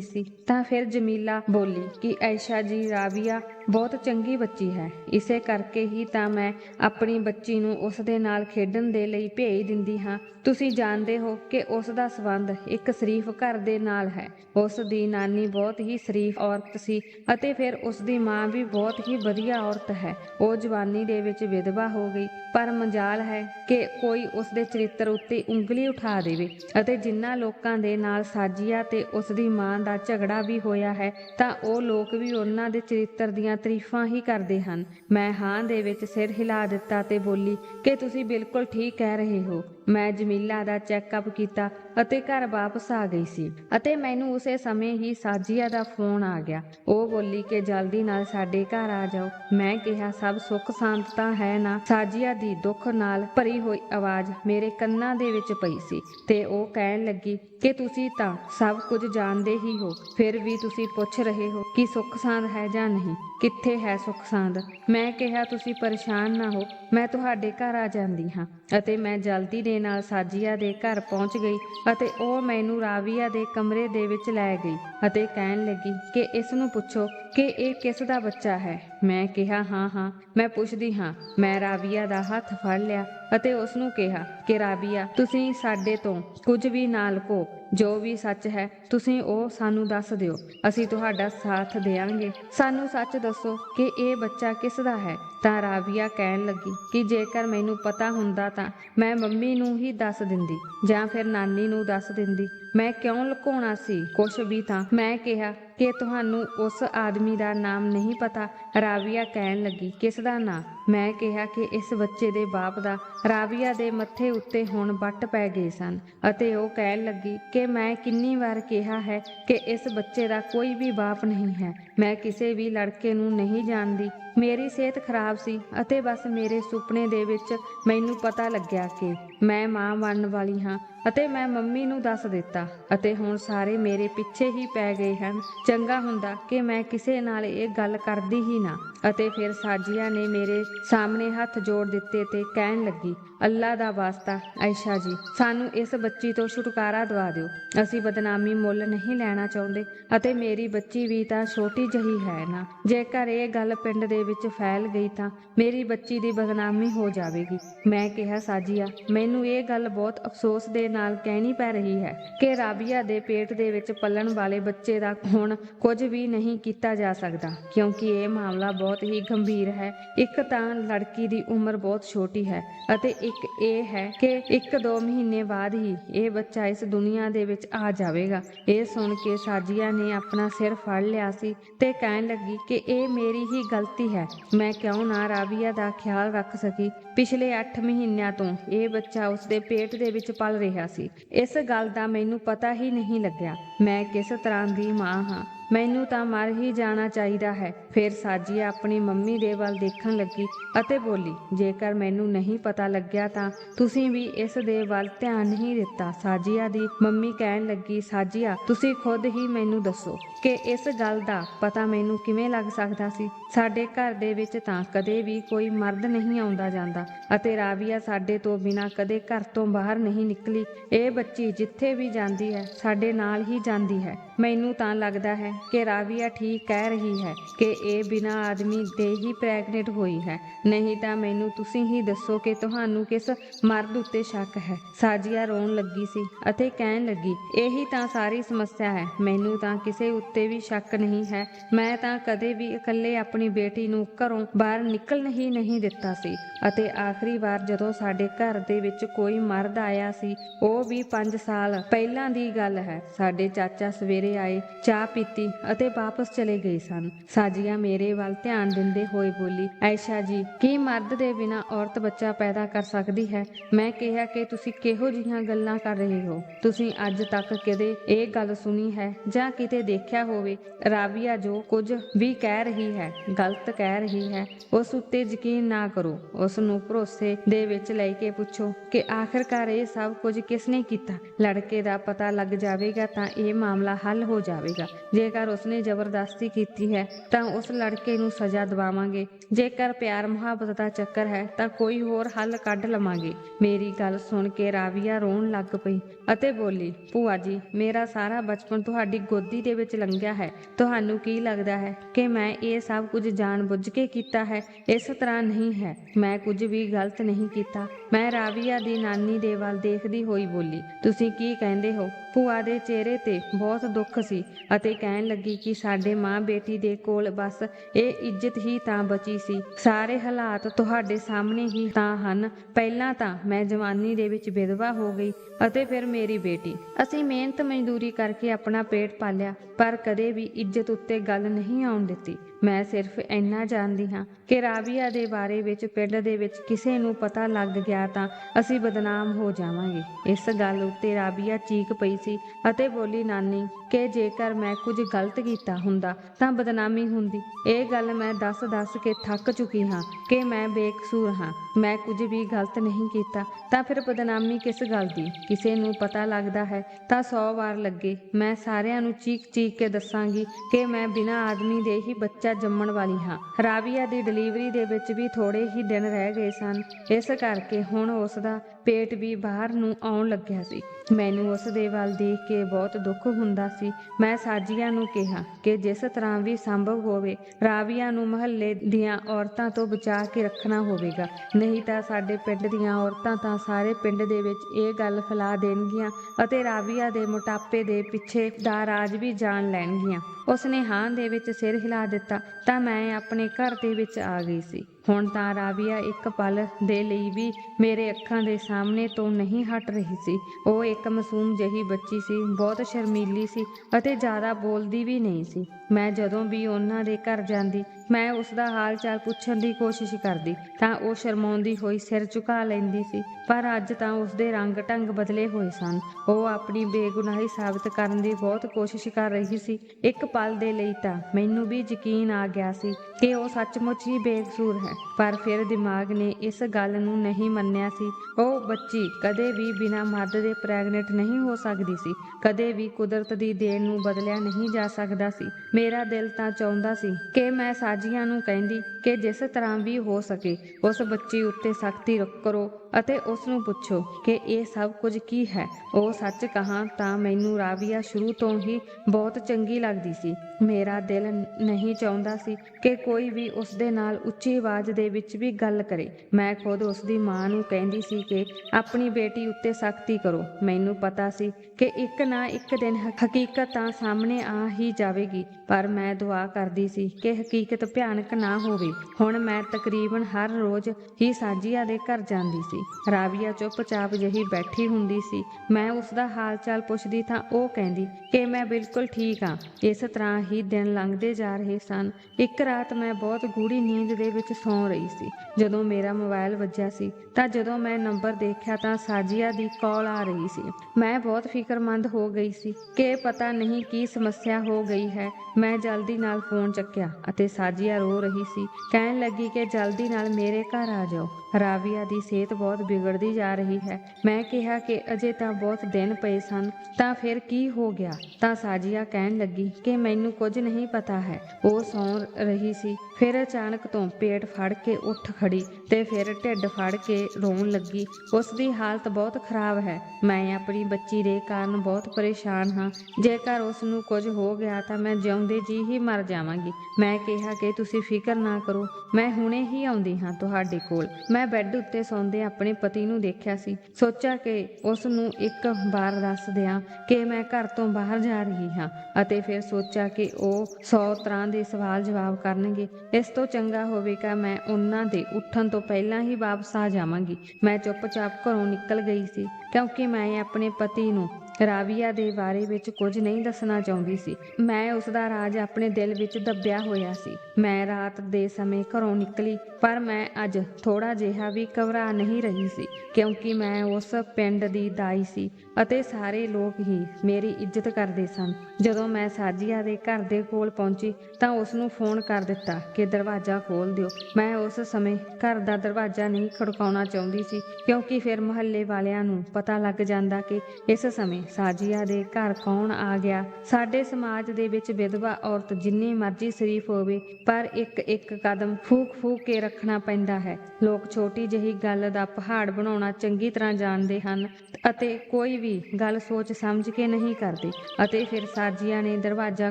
ਸੀ। ਤਾਂ ਫਿਰ ਜਮੀਲਾ ਬੋਲੀ ਕਿ, ਐਸ਼ਾ ਜੀ, ਰਾਵੀਆ, ਬਹੁਤ ਚੰਗੀ ਬੱਚੀ ਹੈ। ਇਸੇ ਕਰਕੇ ਹੀ ਤਾਂ ਮੈਂ ਆਪਣੀ ਬੱਚੀ ਨੂੰ ਉਸ ਦੇ ਨਾਲ ਖੇਡਣ ਦੇ ਲਈ ਭੇਜ ਦਿੰਦੀ ਹਾਂ। ਤੁਸੀਂ ਜਾਣਦੇ ਹੋ ਕਿ ਉਸ ਦਾ ਸਬੰਧ ਇੱਕ ਸ਼ਰੀਫ ਘਰ ਦੇ ਨਾਲ ਹੈ। ਉਸ ਦੀ ਨਾਨੀ ਬਹੁਤ ਹੀ ਸ਼ਰੀਫ ਔਰਤ ਸੀ ਅਤੇ ਫਿਰ ਉਸ ਦੀ ਮਾਂ ਵੀ ਬਹੁਤ ਹੀ ਵਧੀਆ ਔਰਤ ਹੈ। ਉਹ ਜਵਾਨੀ ਦੇ ਵਿੱਚ ਵਿਧਵਾ ਹੋ ਗਈ, ਪਰ ਮਜਾਲ ਹੈ ਕਿ ਕੋਈ ਉਸ ਦੇ ਚਰਿੱਤਰ ਉੱਤੇ ਉਂਗਲੀ ਉਠਾ ਦੇਵੇ ਅਤੇ ਜਿਨ੍ਹਾਂ ਲੋਕਾਂ ਦੇ ਨਾਲ ਸਾਜੀਆ ਤੇ ਉਸ ਦੀ ਮਾਂ ਦਾ ਝਗੜਾ ਵੀ ਹੋਇਆ ਹੈ, ਤਾਂ ਉਹ ਲੋਕ ਵੀ ਉਹਨਾਂ ਦੇ ਚਰਿੱਤਰ ਦੀਆਂ ਤਾਰੀਫਾਂ ਹੀ ਕਰਦੇ ਹਨ। ਮੈਂ ਹਾਂ ਦੇ ਵਿੱਚ ਸਿਰ ਹਿਲਾ ਦਿੱਤਾ ਤੇ ਬੋਲੀ ਕਿ ਤੁਸੀਂ ਬਿਲਕੁਲ ਠੀਕ ਕਹਿ ਰਹੇ ਹੋ। ਮੈਂ ਜਮੀਲਾ ਦਾ ਚੈੱਕਅਪ ਕੀਤਾ ਅਤੇ ਘਰ ਵਾਪਸ ਆ ਗਈ ਸੀ ਅਤੇ ਮੈਨੂੰ ਉਸੇ ਸਮੇਂ ਹੀ ਸਾਜੀਆ ਦਾ ਫੋਨ ਆ ਗਿਆ। ਉਹ ਬੋਲੀ ਕਿ ਜਲਦੀ ਨਾਲ ਸਾਡੇ ਘਰ ਆ ਜਾਓ। ਮੈਂ ਕਿਹਾ, ਸਭ ਸੁੱਖ ਸ਼ਾਂਤ ਤਾਂ ਹੈ ਨਾ? ਸਾਜੀਆ ਦੀ ਦੁੱਖ ਨਾਲ ਭਰੀ ਹੋਈ ਆਵਾਜ਼ ਮੇਰੇ ਕੰਨਾਂ ਦੇ ਵਿੱਚ ਪਈ ਸੀ ਤੇ ਉਹ ਕਹਿਣ ਲੱਗੀ ਕਿ ਤੁਸੀਂ ਤਾਂ ਸਭ ਕੁਝ ਜਾਣਦੇ ਹੀ ਹੋ, ਫਿਰ ਵੀ ਤੁਸੀਂ ਪੁੱਛ ਰਹੇ ਹੋ ਕਿ ਸੁੱਖ ਸਾਂਦ ਹੈ ਜਾਂ ਨਹੀਂ। ਕਿੱਥੇ ਹੈ ਸੁੱਖ ਸਾਂਦ? ਮੈਂ ਕਿਹਾ, ਤੁਸੀਂ ਪਰੇਸ਼ਾਨ ਨਾ ਹੋ, ਮੈਂ ਤੁਹਾਡੇ ਘਰ ਆ ਜਾਂਦੀ ਹਾਂ। ਅਤੇ ਮੈਂ ਜਲਦੀ ਦੇ ਨਾਲ ਸਾਜੀਆ ਦੇ ਘਰ ਪਹੁੰਚ ਗਈ ਅਤੇ ਉਹ ਮੈਨੂੰ ਰਾਵੀਆ ਦੇ ਕਮਰੇ ਦੇ ਵਿੱਚ ਲੈ ਗਈ ਅਤੇ ਕਹਿਣ ਲੱਗੀ ਕਿ ਇਸ ਨੂੰ ਪੁੱਛੋ ਕਿ ਇਹ ਕਿਸ ਦਾ ਬੱਚਾ ਹੈ? ਮੈਂ ਕਿਹਾ, ਹਾਂ ਹਾਂ। ਮੈਂ ਪੁੱਛਦੀ, ਹਾਂ। ਮੈਂ ਰਾਵੀਆ ਦਾ ਹੱਥ ਫੜ ਲਿਆ ਅਤੇ ਉਸ ਨੂੰ ਕਿਹਾ ਕਿ ਰਾਵੀਆ ਤੁਸੀਂ ਸਾਡੇ ਤੋਂ ਕੁਝ ਵੀ ਨਾ ਲੁਕੋ। ਜੋ ਵੀ ਸੱਚ ਹੈ, ਤੁਸੀਂ ਉਹ ਸਾਨੂੰ ਦੱਸ ਦਿਓ। ਅਸੀਂ ਤੁਹਾਡਾ ਸਾਥ ਦੇਵਾਂਗੇ ਸਾਨੂੰ ਸੱਚ ਦੱਸੋ ਕਿ ਇਹ ਬੱਚਾ ਕਿਸ ਦਾ ਹੈ? ਤਾਂ ਰਾਵੀਆ ਕਹਿਣ ਲੱਗੀ ਕਿ, ਜੇਕਰ ਮੈਨੂੰ ਪਤਾ ਹੁੰਦਾ ਤਾਂ ਮੈਂ ਮੰਮੀ ਨੂੰ ਹੀ ਦੱਸ ਦਿੰਦੀ ਜਾਂ ਫਿਰ ਨਾਨੀ ਨੂੰ ਦੱਸ ਦਿੰਦੀ। ਮੈਂ ਕਿਉਂ ਲੁਕਾਉਣਾ ਸੀ? ਕੁਛ ਵੀ ਤਾਂ। ਮੈਂ ਕਿਹਾ ਕਿ ਤੁਹਾਨੂੰ ਉਸ ਆਦਮੀ ਦਾ ਨਾਮ ਨਹੀਂ ਪਤਾ। ਰਾਵੀਆ ਕਹਿਣ ਲੱਗੀ, ਕਿਸ ਦਾ ਨਾਂ? ਮੈਂ ਕਿਹਾ ਕਿ ਇਸ ਬੱਚੇ ਦੇ ਬਾਪ ਦਾ। ਰਾਵੀਆ ਦੇ ਮੱਥੇ ਉੱਤੇ ਹੁਣ ਵੱਟ ਪੈ ਗਏ ਸਨ ਅਤੇ ਉਹ ਕਹਿਣ ਲੱਗੀ, ਕਿ ਮੈਂ ਕਿੰਨੀ ਵਾਰ ਕਿਹਾ ਹੈ ਕਿ ਇਸ ਬੱਚੇ ਦਾ ਕੋਈ ਵੀ ਬਾਪ ਨਹੀਂ ਹੈ। ਮੈਂ ਕਿਸੇ ਵੀ ਲੜਕੇ ਨੂੰ ਨਹੀਂ ਜਾਣਦੀ। ਮੇਰੀ ਸਿਹਤ ਖਰਾਬ ਸੀ ਅਤੇ ਬਸ ਮੇਰੇ ਸੁਪਨੇ ਦੇ ਵਿੱਚ ਮੈਨੂੰ ਪਤਾ ਲੱਗਿਆ ਕਿ ਮੈਂ ਮਾਂ ਬਣਨ ਵਾਲੀ ਹਾਂ ਅਤੇ ਮੈਂ ਮੰਮੀ ਨੂੰ ਦੱਸ ਦਿੱਤਾ ਅਤੇ ਹੁਣ ਸਾਰੇ ਮੇਰੇ ਪਿੱਛੇ ਹੀ ਪੈ ਗਏ ਹਨ। ਚੰਗਾ ਹੁੰਦਾ ਕਿ ਮੈਂ ਕਿਸੇ ਨਾਲ ਇਹ ਗੱਲ ਕਰਦੀ ਹੀ ਨਾ ਅਤੇ ਫਿਰ ਸਾਜੀਆ ਨੇ ਮੇਰੇ ਸਾਹਮਣੇ ਹੱਥ ਜੋੜ ਦਿੱਤੇ ਤੇ ਕਹਿਣ ਲੱਗੀ, ਅੱਲਾ ਦਾ ਵਾਸਤਾ ਐਸ਼ਾ ਜੀ, ਸਾਨੂੰ ਇਸ ਬੱਚੀ ਤੋਂ ਛੁਟਕਾਰਾ ਦਵਾ ਦਿਓ। ਅਸੀਂ ਬਦਨਾਮੀ ਮੁੱਲ ਨਹੀਂ ਲੈਣਾ ਚਾਹੁੰਦੇ ਅਤੇ ਮੇਰੀ ਬੱਚੀ ਵੀ ਤਾਂ ਛੋਟੀ ਜਹੀ ਹੈ ਨਾ। ਜੇਕਰ ਇਹ ਗੱਲ ਪਿੰਡ ਦੇ ਵਿੱਚ ਫੈਲ ਗਈ ਤਾਂ ਮੇਰੀ ਬੱਚੀ ਦੀ ਬਦਨਾਮੀ ਹੋ ਜਾਵੇਗੀ। ਮੈਂ ਕਿਹਾ, ਸਾਜੀਆ, ਮੈਨੂੰ ਇਹ ਗੱਲ ਬਹੁਤ ਅਫਸੋਸ ਦੇ ਨਾਲ ਕਹਿਣੀ ਪੈ ਰਹੀ ਹੈ ਕਿ ਰਾਬੀਆ ਦੇ ਪੇਟ ਦੇ ਵਿੱਚ ਪਲਣ ਵਾਲੇ ਬੱਚੇ ਦਾ ਹੁਣ ਕੁਝ ਵੀ ਨਹੀਂ ਕੀਤਾ ਜਾ ਸਕਦਾ, ਕਿਉਂਕਿ ਇਹ ਮਾਮਲਾ ਬਹੁਤ ਹੀ ਗੰਭੀਰ ਹੈ। ਇੱਕ ਤਾਂ ਲੜਕੀ ਦੀ ਉਮਰ ਬਹੁਤ ਛੋਟੀ ਹੈ ਅਤੇ ਇੱਕ ਇਹ ਹੈ ਕਿ ਇੱਕ ਦੋ ਮਹੀਨੇ ਬਾਅਦ ਹੀ ਇਹ ਬੱਚਾ ਇਸ ਦੁਨੀਆ ਦੇ ਵਿੱਚ ਆ ਜਾਵੇਗਾ। ਇਹ ਸੁਣ ਕੇ ਸਾਜੀਆ ਨੇ ਆਪਣਾ ਸਿਰ ਫੜ ਲਿਆ ਸੀ ਤੇ ਕਹਿਣ ਲੱਗੀ ਕਿ ਇਹ ਮੇਰੀ ਹੀ ਗਲਤੀ ਹੈ। ਮੈਂ ਕਿਉਂ ਨਾ ਰਾਵੀਆ ਦਾ ਖਿਆਲ ਰੱਖ ਸਕੀ? ਪਿਛਲੇ 8 ਮਹੀਨਿਆਂ ਤੋਂ ਇਹ ਬੱਚਾ ਉਸ ਪੇਟ ਦੇ ਵਿੱਚ ਪਲ ਰਿਹਾ ਸੀ। ਇਸ ਗੱਲ ਦਾ ਮੈਨੂੰ ਪਤਾ ਹੀ ਨਹੀਂ ਲੱਗਿਆ। ਮੈਂ ਕਿਸ ਤਰ੍ਹਾਂ ਦੀ ਮਾਂ ਹਾਂ? ਮੈਨੂੰ ਤਾਂ ਮਰ ਹੀ ਜਾਣਾ ਚਾਹੀਦਾ ਹੈ। ਫਿਰ ਸਾਜੀਆ ਆਪਣੀ ਮੰਮੀ ਦੇ ਵੱਲ ਦੇਖਣ ਲੱਗੀ ਅਤੇ ਬੋਲੀ, ਜੇਕਰ ਮੈਨੂੰ ਨਹੀਂ ਪਤਾ ਲੱਗਿਆ ਤਾਂ ਤੁਸੀਂ ਵੀ ਇਸ ਦੇ ਵੱਲ ਧਿਆਨ ਨਹੀਂ ਦਿੱਤਾ। ਸਾਜੀਆ ਦੀ ਮੰਮੀ ਕਹਿਣ ਲੱਗੀ, ਸਾਜੀਆ, ਤੁਸੀਂ ਖੁਦ ਹੀ ਮੈਨੂੰ ਦੱਸੋ ਕਿ ਇਸ ਗੱਲ ਦਾ ਪਤਾ ਮੈਨੂੰ ਕਿਵੇਂ ਲੱਗ ਸਕਦਾ ਸੀ? ਸਾਡੇ ਘਰ ਘਰ ਦੇ ਵਿੱਚ ਤਾਂ ਕਦੇ ਵੀ ਕੋਈ ਮਰਦ ਨਹੀਂ ਆਉਂਦਾ ਜਾਂਦਾ ਅਤੇ ਰਾਵੀਆ ਸਾਡੇ ਤੋਂ ਬਿਨਾ ਕਦੇ ਘਰ ਤੋਂ ਬਾਹਰ ਨਹੀਂ ਨਿਕਲੀ। ਇਹ ਬੱਚੀ ਜਿੱਥੇ ਵੀ ਜਾਂਦੀ ਹੈ, ਸਾਡੇ ਨਾਲ ਹੀ ਜਾਂਦੀ ਹੈ। ਮੈਨੂੰ ਤਾਂ ਲੱਗਦਾ ਹੈ ਕਿ ਰਾਵੀਆ ਠੀਕ ਕਹਿ ਰਹੀ ਹੈ ਕਿ ਇਹ ਬਿਨਾ ਆਦਮੀ ਦੇ ਹੀ ਪ੍ਰੈਗਨੈਂਟ ਹੋਈ ਹੈ। ਨਹੀਂ ਤਾਂ ਮੈਨੂੰ ਤੁਸੀਂ ਹੀ ਦੱਸੋ ਕਿ ਤੁਹਾਨੂੰ ਕਿਸ ਮਰਦ ਉੱਤੇ ਸ਼ੱਕ ਹੈ। ਸਾਜੀਆ ਰੋਣ ਲੱਗੀ ਸੀ ਅਤੇ ਕਹਿਣ ਲੱਗੀ, ਇਹੀ ਤਾਂ ਸਾਰੀ ਸਮੱਸਿਆ ਹੈ, ਮੈਨੂੰ ਤਾਂ ਕਿਸੇ ਉੱਤੇ ਵੀ ਸ਼ੱਕ ਨਹੀਂ ਹੈ। ਮੈਂ ਤਾਂ ਕਦੇ ਵੀ ਇਕੱਲੇ ਆਪਣੀ ਬੇਟੀ ਨੂੰ ਘਰੋਂ ਬਾਹਰ ਨਿਕਲਣ ਹੀ ਨਹੀਂ ਦਿੱਤਾ ਸੀ। ਅਤੇ ਆਖਰੀ ਵਾਰ ਜਦੋਂ ਸਾਡੇ ਘਰ ਦੇ ਵਿੱਚ ਕੋਈ ਮਰਦ ਆਇਆ ਸੀ, ਉਹ ਵੀ 5 ਸਾਲ ਪਹਿਲਾਂ ਦੀ ਗੱਲ ਹੈ। ਸਾਡੇ ਚਾਚਾ ਸਵੇਰੇ ਆਏ, ਚਾਹ ਪੀਤੀ ਅਤੇ ਵਾਪਸ ਚਲੇ ਗਏ ਸਨ। ਸਾਜੀਆ ਮੇਰੇ ਵੱਲ ਧਿਆਨ ਦਿੰਦੇ ਹੋਏ ਬੋਲੀ, ਐਸ਼ਾ ਜੀ, ਕੀ ਮਰਦ ਦੇ ਬਿਨਾ ਔਰਤ ਬੱਚਾ ਪੈਦਾ ਕਰ ਸਕਦੀ ਹੈ? ਮੈਂ ਕਿਹਾ ਕਿ ਤੁਸੀਂ ਕਿਹੋ ਜਿਹੀਆਂ ਗੱਲਾਂ ਕਰ ਰਹੇ ਹੋ? ਤੁਸੀਂ ਅੱਜ ਤੱਕ ਕਦੇ ਇਹ ਗੱਲ ਸੁਣੀ ਹੈ ਜਾਂ ਕਿਤੇ ਦੇਖਿਆ ਹੋਵੇ? ਰਾਬੀਆ ਜੋ ਕੁਝ ਵੀ ਕਹਿ ਰਹੀ ਹੈ, ਗਲਤ ਕਹਿ ਰਹੀ ਹੈ, ਉਸ ਉੱਤੇ ਯਕੀਨ ਨਾ ਕਰੋ। ਉਸ ਨੂੰ ਭਰੋਸੇ ਦੇ ਵਿੱਚ ਲੈ ਕੇ ਪੁੱਛੋ ਕਿ ਆਖਰਕਾਰ ਇਹ ਸਭ ਕੁਝ ਕਿਸ ਨੇ ਕੀਤਾ? ਲੜਕੇ ਦਾ ਪਤਾ ਲੱਗ ਜਾਵੇਗਾ ਤਾਂ ਇਹ ਮਾਮਲਾ ਹੱਲ ਹੱਲ ਹੋ ਜਾਵੇਗਾ। ਜੇਕਰ ਉਸਨੇ ਜ਼ਬਰਦਸਤੀ ਕੀਤੀ ਹੈ, ਤਾਂ ਉਸ ਲੜਕੇ ਨੂੰ ਸਜ਼ਾ ਦਿਵਾਵਾਂਗੇ। ਜੇਕਰ ਪਿਆਰ ਮੁਹੱਬਤ ਦਾ ਚੱਕਰ ਹੈ, ਤਾਂ ਕੋਈ ਹੋਰ ਹੱਲ ਕੱਢ ਲਵਾਂਗੇ। ਮੇਰੀ ਗੱਲ ਸੁਣ ਕੇ ਰਾਵੀਆ ਰੋਣ ਲੱਗ ਪਈ ਅਤੇ ਬੋਲੀ, ਭੂਆ ਜੀ, ਮੇਰਾ ਸਾਰਾ ਬਚਪਨ ਤੁਹਾਡੀ ਗੋਦੀ ਦੇ ਵਿੱਚ ਲੰਘਿਆ ਹੈ। ਤੁਹਾਨੂੰ ਕੀ ਲੱਗਦਾ ਹੈ ਕਿ ਮੈਂ ਇਹ ਸਭ ਕੁਝ ਜਾਣਬੁੱਝ ਕੇ ਕੀਤਾ ਹੈ? ਇਸ ਤਰ੍ਹਾਂ ਨਹੀਂ ਹੈ। ਮੈਂ ਕੁਝ ਵੀ ਗਲਤ ਨਹੀਂ ਕੀਤਾ। ਮੈਂ ਰਾਵੀਆ ਦੀ ਨਾਨੀ ਦੇ ਵੱਲ ਦੇਖਦੀ ਹੋਈ ਬੋਲੀ, ਤੁਸੀਂ ਕੀ ਕਹਿੰਦੇ ਹੋ? ਭੂਆ ਦੇ ਚਿਹਰੇ ਤੇ ਬਹੁਤ ਦੁੱਖ ਸੀ ਅਤੇ ਕਹਿਣ ਲੱਗੀ ਕਿ ਸਾਡੇ ਮਾਂ ਬੇਟੀ ਦੇ ਕੋਲ ਬਸ ਇਹ ਇੱਜ਼ਤ ਹੀ ਤਾਂ ਬਚੀ ਸੀ। ਸਾਰੇ ਹਾਲਾਤ ਤੁਹਾਡੇ ਸਾਹਮਣੇ ਹੀ ਤਾਂ ਹਨ। ਪਹਿਲਾਂ ਤਾਂ ਮੈਂ ਜਵਾਨੀ ਦੇ ਵਿੱਚ ਵਿਧਵਾ ਹੋ ਗਈ ਅਤੇ ਫਿਰ ਮੇਰੀ ਬੇਟੀ। ਅਸੀਂ ਮਿਹਨਤ ਮਜ਼ਦੂਰੀ ਕਰਕੇ ਆਪਣਾ ਪੇਟ ਪਾਲਿਆ, ਪਰ ਕਦੇ ਵੀ ਇੱਜ਼ਤ ਉੱਤੇ ਗੱਲ ਨਹੀਂ ਆਉਣ ਦਿੱਤੀ। ਮੈਂ ਸਿਰਫ ਇੰਨਾ ਜਾਣਦੀ ਹਾਂ ਕਿ ਰਾਬੀਆ ਦੇ ਬਾਰੇ ਵਿੱਚ, ਪਿੰਡ ਦੇ ਵਿੱਚ ਕਿਸੇ ਨੂੰ ਪਤਾ ਲੱਗ ਗਿਆ ਤਾਂ ਅਸੀਂ ਬਦਨਾਮ ਹੋ ਜਾਵਾਂਗੇ। ਇਸ ਗੱਲ ਉੱਤੇ ਰਾਬੀਆ ਚੀਕ ਪਈ ਸੀ ਅਤੇ ਬੋਲੀ, ਨਾਨੀ, ਕਿ ਜੇਕਰ ਮੈਂ ਕੁਝ ਗਲਤ ਕੀਤਾ ਹੁੰਦਾ ਤਾਂ ਬਦਨਾਮੀ ਹੁੰਦੀ। ਇਹ ਗੱਲ ਮੈਂ ਦੱਸ-ਦੱਸ ਕੇ ਥੱਕ ਚੁੱਕੀ ਹਾਂ ਕਿ ਮੈਂ ਬੇਕਸੂਰ ਹਾਂ। ਮੈਂ ਕੁਝ ਵੀ ਗਲਤ ਨਹੀਂ ਕੀਤਾ ਤਾਂ ਫਿਰ ਬਦਨਾਮੀ ਕਿਸ ਗੱਲ ਦੀ? ਕਿਸੇ ਨੂੰ ਪਤਾ ਲੱਗਦਾ ਹੈ ਤਾਂ 100 ਵਾਰ ਲੱਗੇ। ਮੈਂ ਸਾਰਿਆਂ ਨੂੰ ਚੀਕ-ਚੀਕ ਕੇ ਦੱਸਾਂਗੀ ਕਿ ਮੈਂ ਬਿਨਾਂ ਆਦਮੀ ਦੇ ਹੀ ਬੱਚਾ ਜੰਮਣ ਵਾਲੀ ਹਾਂ। ਰਾਬੀਆ ਦੀ ਡਿਲੀਵਰੀ ਦੇ ਵਿੱਚ ਵੀ ਥੋੜੇ ਹੀ ਦਿਨ ਰਹਿ ਗਏ ਸਨ। ਇਸ ਕਰਕੇ ਹੁਣ ਉਸ ਦਾ ਪੇਟ ਵੀ ਬਾਹਰ ਨੂੰ ਆਉਣ ਲੱਗਿਆ ਸੀ। ਮੈਨੂੰ ਉਸ ਦੇ ਵੱਲ ਦੇਖ ਕੇ ਬਹੁਤ ਦੁੱਖ ਹੁੰਦਾ ਸੀ। ਮੈਂ ਸਾਜੀਆਂ ਨੂੰ ਕਿਹਾ ਕਿ ਜਿਸ ਤਰ੍ਹਾਂ ਵੀ ਸੰਭਵ ਹੋਵੇ, ਰਾਵੀਆ ਨੂੰ ਮਹੱਲੇ ਦੀਆਂ ਔਰਤਾਂ ਤੋਂ ਬਚਾ ਕੇ ਰੱਖਣਾ ਹੋਵੇਗਾ। ਨਹੀਂ ਤਾਂ ਸਾਡੇ ਪਿੰਡ ਦੀਆਂ ਔਰਤਾਂ ਤਾਂ ਸਾਰੇ ਪਿੰਡ ਦੇ ਵਿੱਚ ਇਹ ਗੱਲ ਫੈਲਾ ਦੇਣਗੀਆਂ ਅਤੇ ਰਾਵੀਆ ਦੇ ਮੋਟਾਪੇ ਦੇ ਪਿੱਛੇ ਦਾ ਰਾਜ ਵੀ ਜਾਣ ਲੈਣਗੀਆਂ। ਉਸਨੇ ਹਾਂ ਦੇ ਵਿੱਚ ਸਿਰ ਹਿਲਾ ਦਿੱਤਾ ਤਾਂ ਮੈਂ ਆਪਣੇ ਘਰ ਦੇ ਵਿੱਚ ਆ ਗਈ ਸੀ। ਹੁਣ ਤਾਂ ਰਾਵੀਆ ਇੱਕ ਪਲ ਦੇ ਲਈ ਵੀ ਮੇਰੇ ਅੱਖਾਂ ਦੇ ਸਾਹਮਣੇ ਤੋਂ ਨਹੀਂ ਹਟ ਰਹੀ ਸੀ। ਉਹ ਇੱਕ ਮਾਸੂਮ ਜਹੀ ਬੱਚੀ ਸੀ, ਬਹੁਤ ਸ਼ਰਮੀਲੀ ਸੀ ਅਤੇ ਜ਼ਿਆਦਾ ਬੋਲਦੀ ਵੀ ਨਹੀਂ ਸੀ। ਮੈਂ ਜਦੋਂ ਵੀ ਉਹਨਾਂ ਦੇ ਘਰ ਜਾਂਦੀ, ਮੈਂ ਉਸ ਦਾ ਹਾਲ ਚਾਲ ਪੁੱਛਣ ਦੀ ਕੋਸ਼ਿਸ਼ ਕਰਦੀ ਤਾਂ ਉਹ ਸ਼ਰਮਾਉਂਦੀ ਹੋਈ ਸਿਰ ਝੁਕਾ ਲੈਂਦੀ ਸੀ, ਪਰ ਅੱਜ ਤਾਂ ਉਸ ਦੇ ਰੰਗ ਢੰਗ ਬਦਲੇ ਹੋਏ ਸਨ। ਉਹ ਆਪਣੀ ਬੇਗੁਨਾਹੀ ਸਾਬਤ ਕਰਨ ਦੀ ਬਹੁਤ ਕੋਸ਼ਿਸ਼ ਕਰ ਰਹੀ ਸੀ। ਇੱਕ ਪਲ ਦੇ ਲਈ ਤਾਂ ਮੈਨੂੰ ਵੀ ਯਕੀਨ ਆ ਗਿਆ ਸੀ ਕਿ ਉਹ ਸੱਚਮੁੱਚ ਹੀ ਬੇਕਸੂਰ ਹੈ। ਪਰ ਫਿਰ ਦਿਮਾਗ ਨੇ ਇਸ ਗੱਲ ਨੂੰ ਨਹੀਂ ਮੰਨਿਆ ਸੀ। ਉਹ ਬੱਚੀ ਕਦੇ ਵੀ ਬਿਨਾਂ ਮਰਦ ਦੇ ਪ੍ਰੈਗਨੈਂਟ ਨਹੀਂ ਹੋ ਸਕਦੀ ਸੀ। ਕਦੇ ਵੀ ਕੁਦਰਤ ਦੀ ਦੇਣ ਨੂੰ ਬਦਲਿਆ ਨਹੀਂ ਜਾ ਸਕਦਾ ਸੀ। ਮੇਰਾ ਦਿਲ ਤਾਂ ਚਾਹੁੰਦਾ ਸੀ ਕਿ ਮੈਂ ਸਾਜੀਆਂ ਨੂੰ ਕਹਿੰਦੀ ਕਿ ਜਿਸ ਤਰ੍ਹਾਂ ਵੀ ਹੋ ਸਕੇ, ਉਸ ਬੱਚੀ ਉੱਤੇ ਸਖਤੀ ਕਰੋ ਅਤੇ ਉਸ ਨੂੰ ਪੁੱਛੋ ਕਿ ਇਹ ਸਭ ਕੁਝ ਕੀ ਹੈ। ਉਹ ਸੱਚ ਕਹਾਂ ਤਾਂ ਮੈਨੂੰ ਰਾਵੀਆ ਸ਼ੁਰੂ ਤੋਂ ਹੀ ਬਹੁਤ ਚੰਗੀ ਲੱਗਦੀ ਸੀ। ਮੇਰਾ ਦਿਲ ਨਹੀਂ ਚਾਹੁੰਦਾ ਸੀ ਕਿ ਕੋਈ ਵੀ ਉਸ ਦੇ ਨਾਲ ਉੱਚੀ ਆਵਾਜ਼ ਦੇ ਵਿੱਚ ਵੀ ਗੱਲ ਕਰੇ। ਮੈਂ ਖੁਦ ਉਸ ਦੀ ਮਾਂ ਨੂੰ ਕਹਿੰਦੀ ਸੀ ਕਿ ਆਪਣੀ ਬੇਟੀ ਉੱਤੇ ਸਖਤੀ ਕਰੋ। ਮੈਨੂੰ ਪਤਾ ਸੀ ਕਿ ਇੱਕ ਨਾ ਇੱਕ ਦਿਨ ਹਕੀਕਤ ਤਾਂ ਸਾਹਮਣੇ ਆ ਹੀ ਜਾਵੇਗੀ, ਪਰ ਮੈਂ ਦੁਆ ਕਰਦੀ ਸੀ ਕਿ ਹਕੀਕਤ ਭਿਆਨਕ ਨਾ ਹੋਵੇ। ਹੁਣ ਮੈਂ ਤਕਰੀਬਨ ਹਰ ਰੋਜ਼ ਹੀ ਸਾਜੀਆ ਦੇ ਘਰ ਜਾਂਦੀ ਸੀ। ਰਾਵੀਆ ਚੁੱਪਚਾਪ ਜਹੀ ਬੈਠੀ ਹੁੰਦੀ ਸੀ। ਮੈਂ ਉਸ ਦਾ ਹਾਲ ਚਾਲ ਪੁੱਛਦੀ ਤਾਂ ਉਹ ਕਹਿੰਦੀ ਕਿ ਮੈਂ ਬਿਲਕੁਲ ਠੀਕ ਹਾਂ। ਇਸ ਤਰ੍ਹਾਂ ਹੀ ਦਿਨ ਲੰਘਦੇ ਜਾ ਰਹੇ ਸਨ। ਇੱਕ ਰਾਤ ਮੈਂ ਬਹੁਤ ਗੂੜੀ ਨੀਂਦ ਦੇ ਵਿੱਚ ਸੌਂ ਰਹੀ ਸੀ। ਜਦੋਂ ਮੇਰਾ ਮੋਬਾਈਲ ਵੱਜਿਆ ਸੀ ਤਾਂ ਜਦੋਂ ਮੈਂ ਨੰਬਰ ਦੇਖਿਆ ਤਾਂ ਸਾਜੀਆ ਦੀ ਕਾਲ ਆ ਰਹੀ ਸੀ। ਮੈਂ ਬਹੁਤ ਫਿਕਰਮੰਦ ਹੋ ਗਈ ਸੀ ਕਿ ਪਤਾ ਨਹੀਂ ਕੀ ਸਮੱਸਿਆ ਹੋ ਗਈ ਹੈ। ਮੈਂ ਜਲਦੀ ਨਾਲ ਫੋਨ ਚੱਕਿਆ ਅਤੇ ਸਾਜੀਆ ਰੋ ਰਹੀ ਸੀ ਕਹਿਣ ਲੱਗੀ ਕਿ ਜਲਦੀ ਨਾਲ ਮੇਰੇ ਘਰ ਆ ਜਾਓ। ਰਾਵੀਆ ਦੀ ਸਿਹਤ ਬਹੁਤ ਵਿਗੜਦੀ ਜਾ ਰਹੀ ਹੈ। ਮੈਂ ਕਿਹਾ ਕਿ ਅਜੇ ਤਾਂ ਬਹੁਤ ਦਿਨ ਪਏ ਸਨ, ਤਾਂ ਫਿਰ ਕੀ ਹੋ ਗਿਆ? ਤਾਂ ਸਾਜੀਆ ਕਹਿਣ ਲੱਗੀ ਕਿ ਮੈਨੂੰ ਕੁਝ ਨਹੀਂ ਪਤਾ ਹੈ। ਉਹ ਸੌਂ ਰਹੀ ਸੀ। ਫਿਰ ਅਚਾਨਕ ਤੋਂ ਪੇਟ ਫੜ ਕੇ ਉੱਠ ਖੜੀ ਤੇ ਫਿਰ ਢਿੱਡ ਫੜ ਕੇ ਰੋਣ ਲੱਗੀ। ਉਸ ਦੀ ਹਾਲਤ ਬਹੁਤ ਖਰਾਬ ਹੈ। ਮੈਂ ਆਪਣੀ ਬੱਚੀ ਦੇ ਕਾਰਨ ਬਹੁਤ ਪਰੇਸ਼ਾਨ ਹਾਂ। ਜੇਕਰ ਉਸ ਨੂੰ ਕੁਝ ਹੋ ਗਿਆ ਤਾਂ ਮੈਂ ਜਿਉਂਦੇ ਜੀ ਹੀ ਮਰ ਜਾਵਾਂਗੀ। ਮੈਂ ਕਿਹਾ ਕਿ ਤੁਸੀਂ ਫਿਕਰ ਨਾ ਕਰੋ। ਮੈਂ ਹੁਣੇ ਹੀ ਆਉਂਦੀ ਹਾਂ ਤੁਹਾਡੇ ਕੋਲ। ਮੈਂ ਬੈੱਡ ਉੱਤੇ ਸੌਂਦੇ ਆਪਣੇ ਪਤੀ ਨੂੰ ਦੇਖਿਆ ਸੀ। ਸੋਚਿਆ ਕਿ ਉਸ ਨੂੰ ਇੱਕ ਵਾਰ ਦੱਸ ਦਿਆਂ ਕਿ ਮੈਂ ਘਰ ਤੋਂ ਬਾਹਰ ਜਾ ਰਹੀ ਹਾਂ ਅਤੇ ਫਿਰ ਸੋਚਿਆ ਕਿ ਉਹ 100 ਤਰ੍ਹਾਂ ਦੇ ਸਵਾਲ ਜਵਾਬ ਕਰਨਗੇ। ਇਸ ਤੋਂ ਚੰਗਾ ਹੋਵੇਗਾ ਮੈਂ ਉਹਨਾਂ ਦੇ ਉੱਠਣ ਤੋਂ ਪਹਿਲਾਂ ਹੀ ਵਾਪਸ ਆ ਜਾਵਾਂਗੀ। ਮੈਂ ਚੁੱਪਚਾਪ ਘਰੋਂ ਨਿਕਲ ਗਈ ਸੀ ਕਿਉਂਕਿ ਮੈਂ ਆਪਣੇ ਪਤੀ ਨੂੰ ਰਾਵੀਆ ਦੇ ਬਾਰੇ ਵਿੱਚ ਕੁਝ ਨਹੀਂ ਦੱਸਣਾ ਚਾਹੁੰਦੀ ਸੀ। ਮੈਂ ਉਸ ਦਾ ਰਾਜ ਆਪਣੇ ਦਿਲ ਵਿੱਚ ਦੱਬਿਆ ਹੋਇਆ ਸੀ। ਮੈਂ ਰਾਤ ਦੇ ਸਮੇਂ ਘਰੋਂ ਨਿਕਲੀ, ਪਰ ਮੈਂ ਅੱਜ ਥੋੜਾ ਜਿਹਾ ਵੀ ਘਬਰਾ ਨਹੀਂ ਰਹੀ ਸੀ, ਕਿਉਂਕਿ ਮੈਂ ਉਸ ਪਿੰਡ ਦੀ ਦਾਈ ਸੀ। ਅਤੇ ਸਾਰੇ ਲੋਕ ਹੀ ਮੇਰੀ ਇੱਜ਼ਤ ਕਰਦੇ ਸਨ। ਜਦੋਂ ਮੈਂ ਸਾਜੀਆ ਦੇ ਘਰ ਦੇ ਕੋਲ ਪਹੁੰਚੀ ਤਾਂ ਉਸ ਨੂੰ ਫੋਨ ਕਰ ਦਿੱਤਾ ਕਿ ਦਰਵਾਜ਼ਾ ਖੋਲ ਦਿਓ। ਮੈਂ ਉਸ ਸਮੇਂ ਘਰ ਦਾ ਦਰਵਾਜ਼ਾ ਨਹੀਂ ਖੜਕਾਉਣਾ ਚਾਹੁੰਦੀ ਸੀ, ਕਿਉਂਕਿ ਫਿਰ ਮੁਹੱਲੇ ਵਾਲਿਆਂ ਨੂੰ ਪਤਾ ਲੱਗ ਜਾਂਦਾ ਕਿ ਇਸ ਸਮੇਂ ਸਾਜੀਆ ਦੇ ਘਰ ਕੌਣ ਆ ਗਿਆ। ਸਾਡੇ ਸਮਾਜ ਦੇ ਵਿੱਚ ਵਿਧਵਾ ਔਰਤ ਜਿੰਨੀ ਮਰਜ਼ੀ ਸ਼ਰੀਫ ਹੋਵੇ, ਪਰ ਇੱਕ ਇੱਕ ਕਦਮ ਫੂਕ ਫੂਕ ਕੇ ਰੱਖਣਾ ਪੈਂਦਾ ਹੈ। ਲੋਕ ਛੋਟੀ ਜਿਹੀ ਗੱਲ ਦਾ ਪਹਾੜ ਬਣਾਉਣਾ ਚੰਗੀ ਤਰ੍ਹਾਂ ਜਾਣਦੇ ਹਨ ਅਤੇ ਕੋਈ ਵੀ ਗੱਲ ਸੋਚ ਸਮਝ ਕੇ ਨਹੀਂ ਕਰਦੇ ਅਤੇ ਫਿਰ ਸਾਜੀਆ ਨੇ ਦਰਵਾਜ਼ਾ